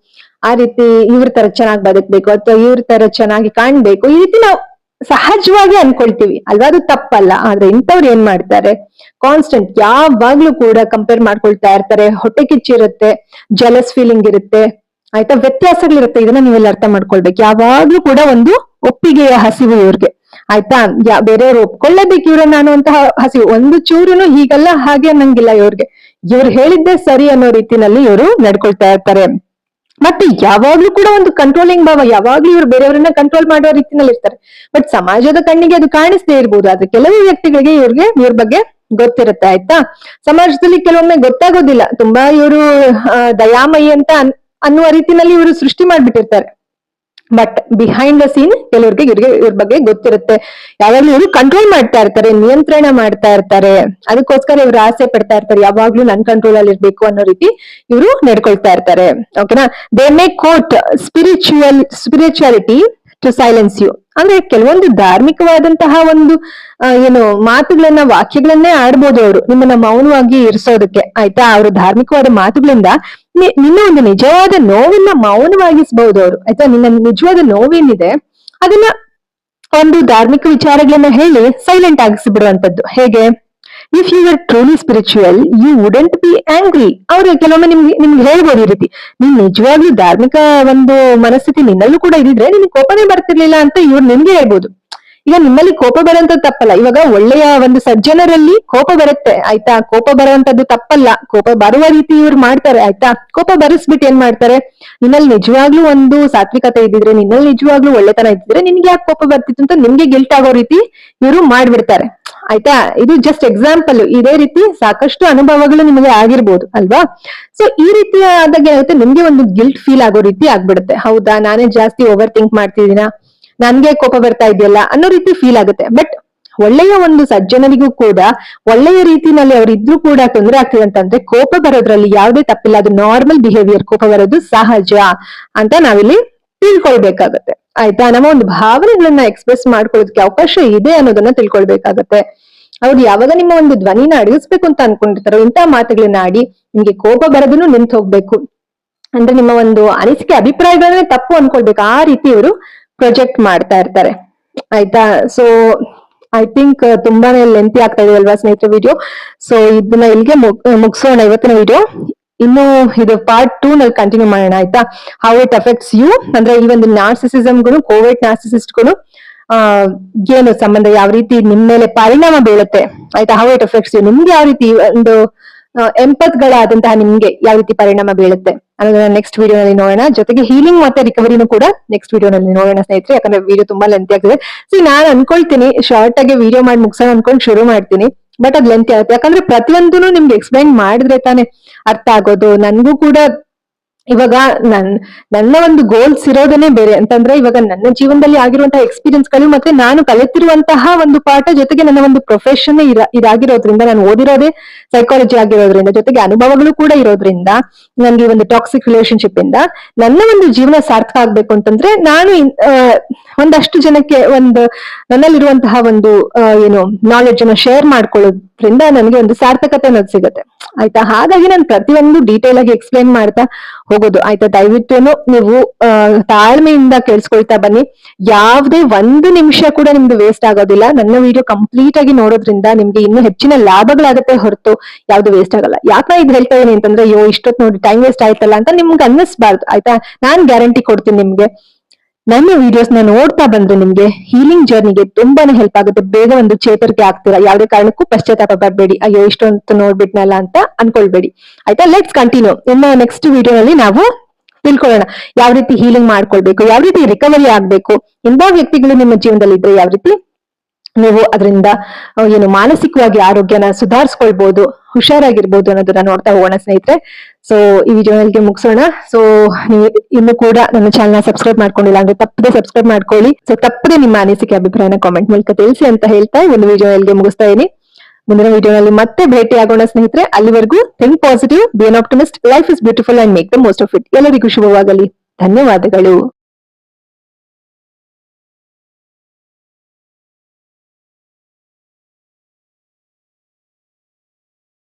ಆ ರೀತಿ ಇವ್ರ ತರ ಚೆನ್ನಾಗಿ ಬದುಕ್ಬೇಕು, ಅಥವಾ ಇವ್ರ ತರ ಚೆನ್ನಾಗಿ ಕಾಣ್ಬೇಕು. ಈ ರೀತಿ ನಾವು ಸಹಜವಾಗಿ ಅನ್ಕೊಳ್ತೀವಿ. ಅಲ್ವಾ ಅದು ತಪ್ಪಲ್ಲ. ಆದ್ರೆ ಇಂಥವ್ರು ಏನ್ ಮಾಡ್ತಾರೆ? ಕಾನ್ಸ್ಟೆಂಟ್ ಯಾವಾಗ್ಲೂ ಕೂಡ ಕಂಪೇರ್ ಮಾಡ್ಕೊಳ್ತಾ ಇರ್ತಾರೆ. ಹೊಟ್ಟೆ ಕಿಚ್ಚಿರುತ್ತೆ ಜಲಸ್ ಫೀಲಿಂಗ್ ಇರುತ್ತೆ. ಆಯ್ತಾ? ವ್ಯತ್ಯಾಸಗಳಿರುತ್ತೆ. ಇದನ್ನ ನೀವೆಲ್ಲ ಅರ್ಥ ಮಾಡ್ಕೊಳ್ಬೇಕು. ಯಾವಾಗ್ಲೂ ಕೂಡ ಒಂದು ಒಪ್ಪಿಗೆಯ ಹಸಿವು ಇವ್ರಿಗೆ. ಆಯ್ತಾ? ಯಾ, ಬೇರೆಯವ್ರು ಒಪ್ಕೊಳ್ಳೇಬೇಕು ಇವ್ರನ್ನ ಅನ್ನುವಂತಹ ಹಸಿವು. ಒಂದು ಚೂರುನು ಹೀಗಲ್ಲ, ಹಾಗೆ ಅನ್ನಂಗಿಲ್ಲ ಇವ್ರಿಗೆ. ಇವ್ರು ಹೇಳಿದ್ದೆ ಸರಿ ಅನ್ನೋ ರೀತಿನಲ್ಲಿ ಇವರು ನಡ್ಕೊಳ್ತಾ ಇರ್ತಾರೆ. ಮತ್ತೆ ಯಾವಾಗ್ಲೂ ಕೂಡ ಒಂದು ಕಂಟ್ರೋಲಿಂಗ್ ಭಾವ, ಯಾವಾಗ್ಲೂ ಇವರು ಬೇರೆಯವರನ್ನ ಕಂಟ್ರೋಲ್ ಮಾಡೋ ರೀತಿನಲ್ಲಿ ಇರ್ತಾರೆ. ಬಟ್ ಸಮಾಜದ ಕಣ್ಣಿಗೆ ಅದು ಕಾಣಿಸ್ದೇ ಇರ್ಬೋದು. ಆದ್ರೆ ಕೆಲವು ವ್ಯಕ್ತಿಗಳಿಗೆ ಇವ್ರಿಗೆ, ಇವ್ರ ಬಗ್ಗೆ ಗೊತ್ತಿರುತ್ತೆ, ಆಯ್ತಾ? ಸಮಾಜದಲ್ಲಿ ಕೆಲವೊಮ್ಮೆ ಗೊತ್ತಾಗೋದಿಲ್ಲ. ತುಂಬಾ ಇವರು ದಯಾಮಯಿ ಅಂತ ಅನ್- ಅನ್ನುವ ರೀತಿನಲ್ಲಿ ಇವರು ಸೃಷ್ಟಿ ಮಾಡ್ಬಿಟ್ಟಿರ್ತಾರೆ. ಬಟ್ ಬಿಹೈಂಡ್ ದ ಸೀನ್ ಕೆಲವ್ರಿಗೆ ಇವ್ರಿಗೆ ಇವ್ರ ಬಗ್ಗೆ ಗೊತ್ತಿರುತ್ತೆ. ಯಾವಾಗ್ಲೂ ಇವರು ಕಂಟ್ರೋಲ್ ಮಾಡ್ತಾ ಇರ್ತಾರೆ, ನಿಯಂತ್ರಣ ಮಾಡ್ತಾ ಇರ್ತಾರೆ. ಅದಕ್ಕೋಸ್ಕರ ಇವ್ರು ಆಸೆ ಪಡ್ತಾ ಇರ್ತಾರೆ, ಯಾವಾಗ್ಲೂ ನನ್ ಕಂಟ್ರೋಲ್ ಅಲ್ಲಿ ಇರ್ಬೇಕು ಅನ್ನೋ ರೀತಿ ಇವರು ನಡ್ಕೊಳ್ತಾ ಇರ್ತಾರೆ. ಓಕೆನಾ they may quote spiritual spirituality to silence you ಅಂದ್ರೆ ಕೆಲವೊಂದು ಧಾರ್ಮಿಕವಾದಂತಹ ಒಂದು ಏನು ಮಾತುಗಳನ್ನ, ವಾಕ್ಯಗಳನ್ನೇ ಆಡ್ಬೋದು ಅವರು. ನಿಮ್ಮನ್ನ ಮೌನವಾಗಿ ಇರಿಸೋದಕ್ಕೆ. ಆಯ್ತಾ? ಅವರು ಧಾರ್ಮಿಕವಾದ ಮಾತುಗಳಿಂದ ನಿನ್ನ ಒಂದು ನಿಜವಾದ ನೋವನ್ನ ಮೌನವಾಗಿಸಬಹುದು ಅವರು. ಆಯ್ತಾ? ನಿನ್ನ ನಿಜವಾದ ನೋವೇನಿದೆ, ಅದನ್ನ ಒಂದು ಧಾರ್ಮಿಕ ವಿಚಾರಗಳನ್ನ ಹೇಳಿ ಸೈಲೆಂಟ್ ಆಗಿಸಿಬಿಡುವಂತದ್ದು ಹೇಗೆ? If you are truly spiritual you wouldn't be angry ಅವ್ರು ಕೆಲವೊಮ್ಮೆ ನಿಮ್ಗೆ ನಿಮ್ಗೆ ಹೇಳ್ಬೋದು ಈ ರೀತಿ. ನೀನ್ ನಿಜವಾಗ್ಲೂ ಧಾರ್ಮಿಕ ಒಂದು ಮನಸ್ಥಿತಿ ನಿನ್ನಲ್ಲೂ ಕೂಡ ಇದ್ರೆ ನಿನ್ಗೆ ಕೋಪನೇ ಬರ್ತಿರ್ಲಿಲ್ಲ ಅಂತ ಇವ್ರು ನಿಮ್ಗೆ ಹೇಳ್ಬೋದು. ಈಗ ನಿಮ್ಮಲ್ಲಿ ಕೋಪ ಬರುವಂತ ತಪ್ಪಲ್ಲ. ಇವಾಗ ಒಳ್ಳೆಯ ಒಂದು ಸಜ್ಜನರಲ್ಲಿ ಕೋಪ ಬರುತ್ತೆ, ಆಯ್ತಾ? ಕೋಪ ಬರೋಂತದ್ದು ತಪ್ಪಲ್ಲ. ಕೋಪ ಬರುವ ರೀತಿ ಇವ್ರು ಮಾಡ್ತಾರೆ, ಆಯ್ತಾ? ಕೋಪ ಬರಿಸ್ಬಿಟ್ಟು ಏನ್ ಮಾಡ್ತಾರೆ? ನಿನ್ನಲ್ಲಿ ನಿಜವಾಗ್ಲೂ ಒಂದು ಸಾತ್ವಿಕತೆ ಇದ್ದಿದ್ರೆ ನಿನ್ನಲ್ಲಿ ನಿಜವಾಗ್ಲೂ ಒಳ್ಳೆತನ ಇದ್ದಿದ್ರೆ ನಿನ್ಗೆ ಯಾಕೆ ಕೋಪ ಬರ್ತಿತ್ತು ಅಂತ ನಿಮ್ಗೆ ಗಿಲ್ಟ್ ಆಗೋ ರೀತಿ ಇವರು ಮಾಡ್ಬಿಡ್ತಾರೆ. ಆಯ್ತಾ? ಇದು ಜಸ್ಟ್ ಎಕ್ಸಾಂಪಲ್ ಇದೇ ರೀತಿ ಸಾಕಷ್ಟು ಅನುಭವಗಳು ನಿಮಗೆ ಆಗಿರ್ಬೋದು, ಅಲ್ವಾ? ಸೊ ಈ ರೀತಿಯಾದಾಗ ಏನಾಗುತ್ತೆ ನಿಮ್ಗೆ ಒಂದು ಗಿಲ್ಟ್ ಫೀಲ್ ಆಗೋ ರೀತಿ ಆಗ್ಬಿಡುತ್ತೆ. ಹೌದಾ? ನಾನೇ ಜಾಸ್ತಿ ಓವರ್ ಥಿಂಕ್ ಮಾಡ್ತಿದ್ದೀನ? ನನ್ಗೆ ಕೋಪ ಬರ್ತಾ ಇದೆಯಲ್ಲ ಅನ್ನೋ ರೀತಿ ಫೀಲ್ ಆಗುತ್ತೆ. ಬಟ್ ಒಳ್ಳೆಯ ಒಂದು ಸಜ್ಜನರಿಗೂ ಕೂಡ, ಒಳ್ಳೆಯ ರೀತಿನಲ್ಲಿ ಅವರಿದ್ರು ಕೂಡ ತೊಂದರೆ ಆಗ್ತಿದೆ ಅಂತಂದ್ರೆ ಕೋಪ ಬರೋದ್ರಲ್ಲಿ ಯಾವುದೇ ತಪ್ಪಿಲ್ಲ. ಅದು ನಾರ್ಮಲ್ ಬಿಹೇವಿಯರ್ ಕೋಪ ಬರೋದು ಸಹಜ ಅಂತ ನಾವಿಲ್ಲಿ ತಿಳ್ಕೊಳ್ಬೇಕಾಗತ್ತೆ. ಆಯ್ತಾ? ನಮ್ಮ ಒಂದು ಭಾವನೆಗಳನ್ನ ಎಕ್ಸ್ಪ್ರೆಸ್ ಮಾಡ್ಕೊಳ್ಳೋದಕ್ಕೆ ಅವಕಾಶ ಇದೆ ಅನ್ನೋದನ್ನ ತಿಳ್ಕೊಳ್ಬೇಕಾಗತ್ತೆ. ಅವ್ರು ಯಾವಾಗ ನಿಮ್ಮ ಒಂದು ಧ್ವನಿನ ಅಡಗಿಸ್ಬೇಕು ಅಂತ ಅನ್ಕೊಂಡಿರ್ತಾರೋ ಇಂತಹ ಮಾತುಗಳನ್ನ ಆಡಿ ನಿಮ್ಗೆ ಕೋಪ ಬರೋದನ್ನು ನಿಂತು ಹೋಗ್ಬೇಕು ಅಂದ್ರೆ ನಿಮ್ಮ ಒಂದು ಅನಿಸಿಕೆ, ಅಭಿಪ್ರಾಯಗಳನ್ನೇ ತಪ್ಪು ಅನ್ಕೊಳ್ಬೇಕು. ಆ ರೀತಿ ಇವರು ಪ್ರೊಜೆಕ್ಟ್ ಮಾಡ್ತಾ ಇರ್ತಾರೆ. ಆಯ್ತಾ? ಸೊ ಐ ಥಿಂಕ್ ತುಂಬಾನೇ ಲೆಂತಿ ಆಗ್ತಾ ಇದೆ ಅಲ್ವಾ ಸ್ನೇಹಿತರೆ ವಿಡಿಯೋ ಸೊ ಇದನ್ನ ಇಲ್ಲಿಗೆ ಮುಗಿಸೋಣ ಇವತ್ತಿನ ವಿಡಿಯೋ ಇನ್ನು ಇದು ಪಾರ್ಟ್ ಟೂ ನಲ್ಲಿ ಕಂಟಿನ್ಯೂ ಮಾಡೋಣ, ಆಯ್ತಾ? ಹೌ ಇಟ್ ಅಫೆಕ್ಟ್ಸ್ ಯು ಅಂದ್ರೆ ಈ ಒಂದು ನಾರ್ಸಿಸಿಸಮ್ಗೂ ಕೋವಿಡ್ ನಾರ್ಸಿಸಿಸ್ಟ್ಗೂ ಏನು ಸಂಬಂಧ, ಯಾವ ರೀತಿ ನಿಮ್ ಮೇಲೆ ಪರಿಣಾಮ ಬೀಳುತ್ತೆ? ಆಯ್ತಾ? ಹೌ ಇಟ್ ಅಫೆಕ್ಟ್ಸ್ ಯು ನಿಮ್ಗೆ ಯಾವ ರೀತಿ ಒಂದು ಎಂಪತ್ಗಳಾದಂತಹ ನಿಮ್ಗೆ ಯಾವ ರೀತಿ ಪರಿಣಾಮ ಬೀಳುತ್ತೆ? ಅನ್ನೋದನ್ನ ನೆಕ್ಸ್ಟ್ ವಿಡಿಯೋನಲ್ಲಿ ನೋಡೋಣ. ಜೊತೆಗೆ ಹೀಲಿಂಗ್ ಮತ್ತೆ ರಿಕವರಿನೂ ಕೂಡ ನೆಕ್ಸ್ಟ್ ವಿಡಿಯೋನಲ್ಲಿ ನೋಡೋಣ ಸ್ನೇಹಿತರೆ. ಯಾಕಂದ್ರೆ ವಿಡಿಯೋ ತುಂಬಾ ಲೆಂತಿ ಆಗ್ತದೆ. ಸೊ ನಾನು ಅನ್ಕೊಳ್ತೀನಿ ಶಾರ್ಟ್ ಆಗಿ ವಿಡಿಯೋ ಮಾಡಿ ಮುಗಿಸೋಣ ಅನ್ಕೊಂಡು ಶುರು ಮಾಡ್ತೀನಿ. ಬಟ್ ಅದ್ ಲೆಂತಿ ಆಗುತ್ತೆ. ಯಾಕಂದ್ರೆ ಪ್ರತಿಯೊಂದು ನಿಮ್ಗೆ ಎಕ್ಸ್ಪ್ಲೈನ್ ಮಾಡಿದ್ರೆ ತಾನೇ ಅರ್ಥ ಆಗೋದು. ನನ್ಗೂ ಕೂಡ ಇವಾಗ ನನ್, ನನ್ನ ಒಂದು ಗೋಲ್ಸ್ ಇರೋದನ್ನೇ ಬೇರೆ. ಅಂತಂದ್ರೆ ಇವಾಗ ನನ್ನ ಜೀವನದಲ್ಲಿ ಆಗಿರುವಂತಹ ಎಕ್ಸ್ಪೀರಿಯನ್ಸ್ಗಳು ಮತ್ತೆ ನಾನು ಕಲಿತಿರುವಂತಹ ಒಂದು ಪಾಠ ಜೊತೆಗೆ ನನ್ನ ಒಂದು ಪ್ರೊಫೆಷನ್ ಇದಾಗಿರೋದ್ರಿಂದ, ನಾನು ಓದಿರೋದೇ ಸೈಕಾಲಜಿ ಆಗಿರೋದ್ರಿಂದ, ಜೊತೆಗೆ ಅನುಭವಗಳು ಕೂಡ ಇರೋದ್ರಿಂದ ನನ್ಗೆ ಒಂದು ಟಾಕ್ಸಿಕ್ ರಿಲೇಶನ್ಶಿಪ್ ಇಂದ ನನ್ನ ಒಂದು ಜೀವನ ಸಾರ್ಥಕ ಆಗ್ಬೇಕು ಅಂತಂದ್ರೆ ನಾನು ಒಂದಷ್ಟು ಜನಕ್ಕೆ ಒಂದು, ನನ್ನಲ್ಲಿರುವಂತಹ ಒಂದು ಏನು ನಾಲೆಡ್ಜ್ ಅನ್ನ ಶೇರ್ ಮಾಡ್ಕೊಳ್ಳೋದ್ರಿಂದ ನನಗೆ ಒಂದು ಸಾರ್ಥಕತೆ ಅನ್ನೋದು ಸಿಗುತ್ತೆ. ಆಯ್ತಾ? ಹಾಗಾಗಿ ನಾನು ಪ್ರತಿಯೊಂದು ಡೀಟೇಲ್ ಆಗಿ ಎಕ್ಸ್ಪ್ಲೈನ್ ಮಾಡ್ತಾ ಹೋಗೋದು. ಆಯ್ತಾ? ದಯವಿಟ್ಟು ನೀವು ತಾಳ್ಮೆಯಿಂದ ಕೇಳಿಸ್ಕೊಳ್ತಾ ಬನ್ನಿ. ಯಾವುದೇ ಒಂದು ನಿಮಿಷ ಕೂಡ ನಿಮ್ದು ವೇಸ್ಟ್ ಆಗೋದಿಲ್ಲ. ನನ್ನ ವಿಡಿಯೋ ಕಂಪ್ಲೀಟ್ ಆಗಿ ನೋಡೋದ್ರಿಂದ ನಿಮ್ಗೆ ಇನ್ನೂ ಹೆಚ್ಚಿನ ಲಾಭಗಳಾಗತ್ತೆ ಹೊರತು ಯಾವ್ದು ವೇಸ್ಟ್ ಆಗಲ್ಲ. ಯಾಕೆ ಇದು ಹೇಳ್ತಾ ಇದೀನಿ ಅಂತಂದ್ರೆ, ಅಯ್ಯೋ ಇಷ್ಟೊತ್ತು ನೋಡಿ ಟೈಮ್ ವೇಸ್ಟ್ ಆಯ್ತಲ್ಲ ಅಂತ ನಿಮ್ಗೆ ಅನ್ನಿಸ್ಬಾರ್ದು. ಆಯ್ತಾ? ನಾನ್ ಗ್ಯಾರಂಟಿ ಕೊಡ್ತೀನಿ ನಿಮ್ಗೆ. ನನ್ನ ವಿಡಿಯೋಸ್ನ ನೋಡ್ತಾ ಬಂದ್ರೆ ನಿಮ್ಗೆ ಹೀಲಿಂಗ್ ಜರ್ನಿಗೆ ತುಂಬಾನೇ ಹೆಲ್ಪ್ ಆಗುತ್ತೆ. ಬೇಗ ಒಂದು ಚೇತರಿಕೆ ಆಗ್ತೀರಾ? ಯಾವುದೇ ಕಾರಣಕ್ಕೂ ಪಶ್ಚಾತ್ತಾಪ ಬರಬೇಡಿ ಅಯ್ಯೋ, ಇಷ್ಟೊಂದು ನೋಡ್ಬಿಟ್ನಲ್ಲ ಅಂತ ಅನ್ಕೊಳ್ಬೇಡಿ. ಆಯ್ತಾ? ಲೆಟ್ಸ್ ಕಂಟಿನ್ಯೂ ಇನ್ನು ನೆಕ್ಸ್ಟ್ ವಿಡಿಯೋನಲ್ಲಿ ನಾವು ತಿಳ್ಕೊಳ್ಳೋಣ. ಯಾವ ರೀತಿ ಹೀಲಿಂಗ್ ಮಾಡ್ಕೊಳ್ಬೇಕು? ಯಾವ ರೀತಿ ರಿಕವರಿ ಆಗ್ಬೇಕು? ಇಂಥ ವ್ಯಕ್ತಿಗಳು ನಿಮ್ಮ ಜೀವನದಲ್ಲಿ ಇದ್ರೆ ಯಾವ ರೀತಿ? ನೀವು ಅದರಿಂದ ಏನು ಮಾನಸಿಕವಾಗಿ ಆರೋಗ್ಯನ ಸುಧಾರಿಸ್ಕೊಳ್ಬಹುದು ಹುಷಾರಾಗಿರ್ಬೋದು ಅನ್ನೋದನ್ನ ನೋಡ್ತಾ ಹೋಗೋಣ ಸ್ನೇಹಿತರೆ. ಸೊ ಈ ವಿಡಿಯೋನಲ್ಲಿ ಮುಗಿಸೋಣ. ಸೊ ನೀವು ಇನ್ನು ಕೂಡ ನನ್ನ ಚಾನಲ್ ಸಬ್ಸ್ಕ್ರೈಬ್ ಮಾಡ್ಕೊಂಡಿಲ್ಲ ಅಂದ್ರೆ ತಪ್ಪದೆ ಸಬ್ಸ್ಕ್ರೈಬ್ ಮಾಡ್ಕೊಳ್ಳಿ. ಸೊ ತಪ್ಪದೆ ನಿಮ್ಮ ಅನಿಸಿಕೆ, ಅಭಿಪ್ರಾಯನ ಕಾಮೆಂಟ್ ಮೂಲಕ ತಿಳಿಸಿ ಅಂತ ಹೇಳ್ತಾ ಈ ಒಂದು ವಿಡಿಯೋ ಎಲ್ಲಿಗೆ ಮುಗಿಸ್ತಾ ಇದೀನಿ ಮುಂದಿನ ವಿಡಿಯೋನಲ್ಲಿ ಮತ್ತೆ ಭೇಟಿ ಆಗೋಣ ಸ್ನೇಹಿತರೆ. ಅಲ್ಲಿವರೆಗೂ think positive be an optimist life is beautiful and make the most of it ಎಲ್ಲರಿಗೂ ಶುಭವಾಗಲಿ. ಧನ್ಯವಾದಗಳು.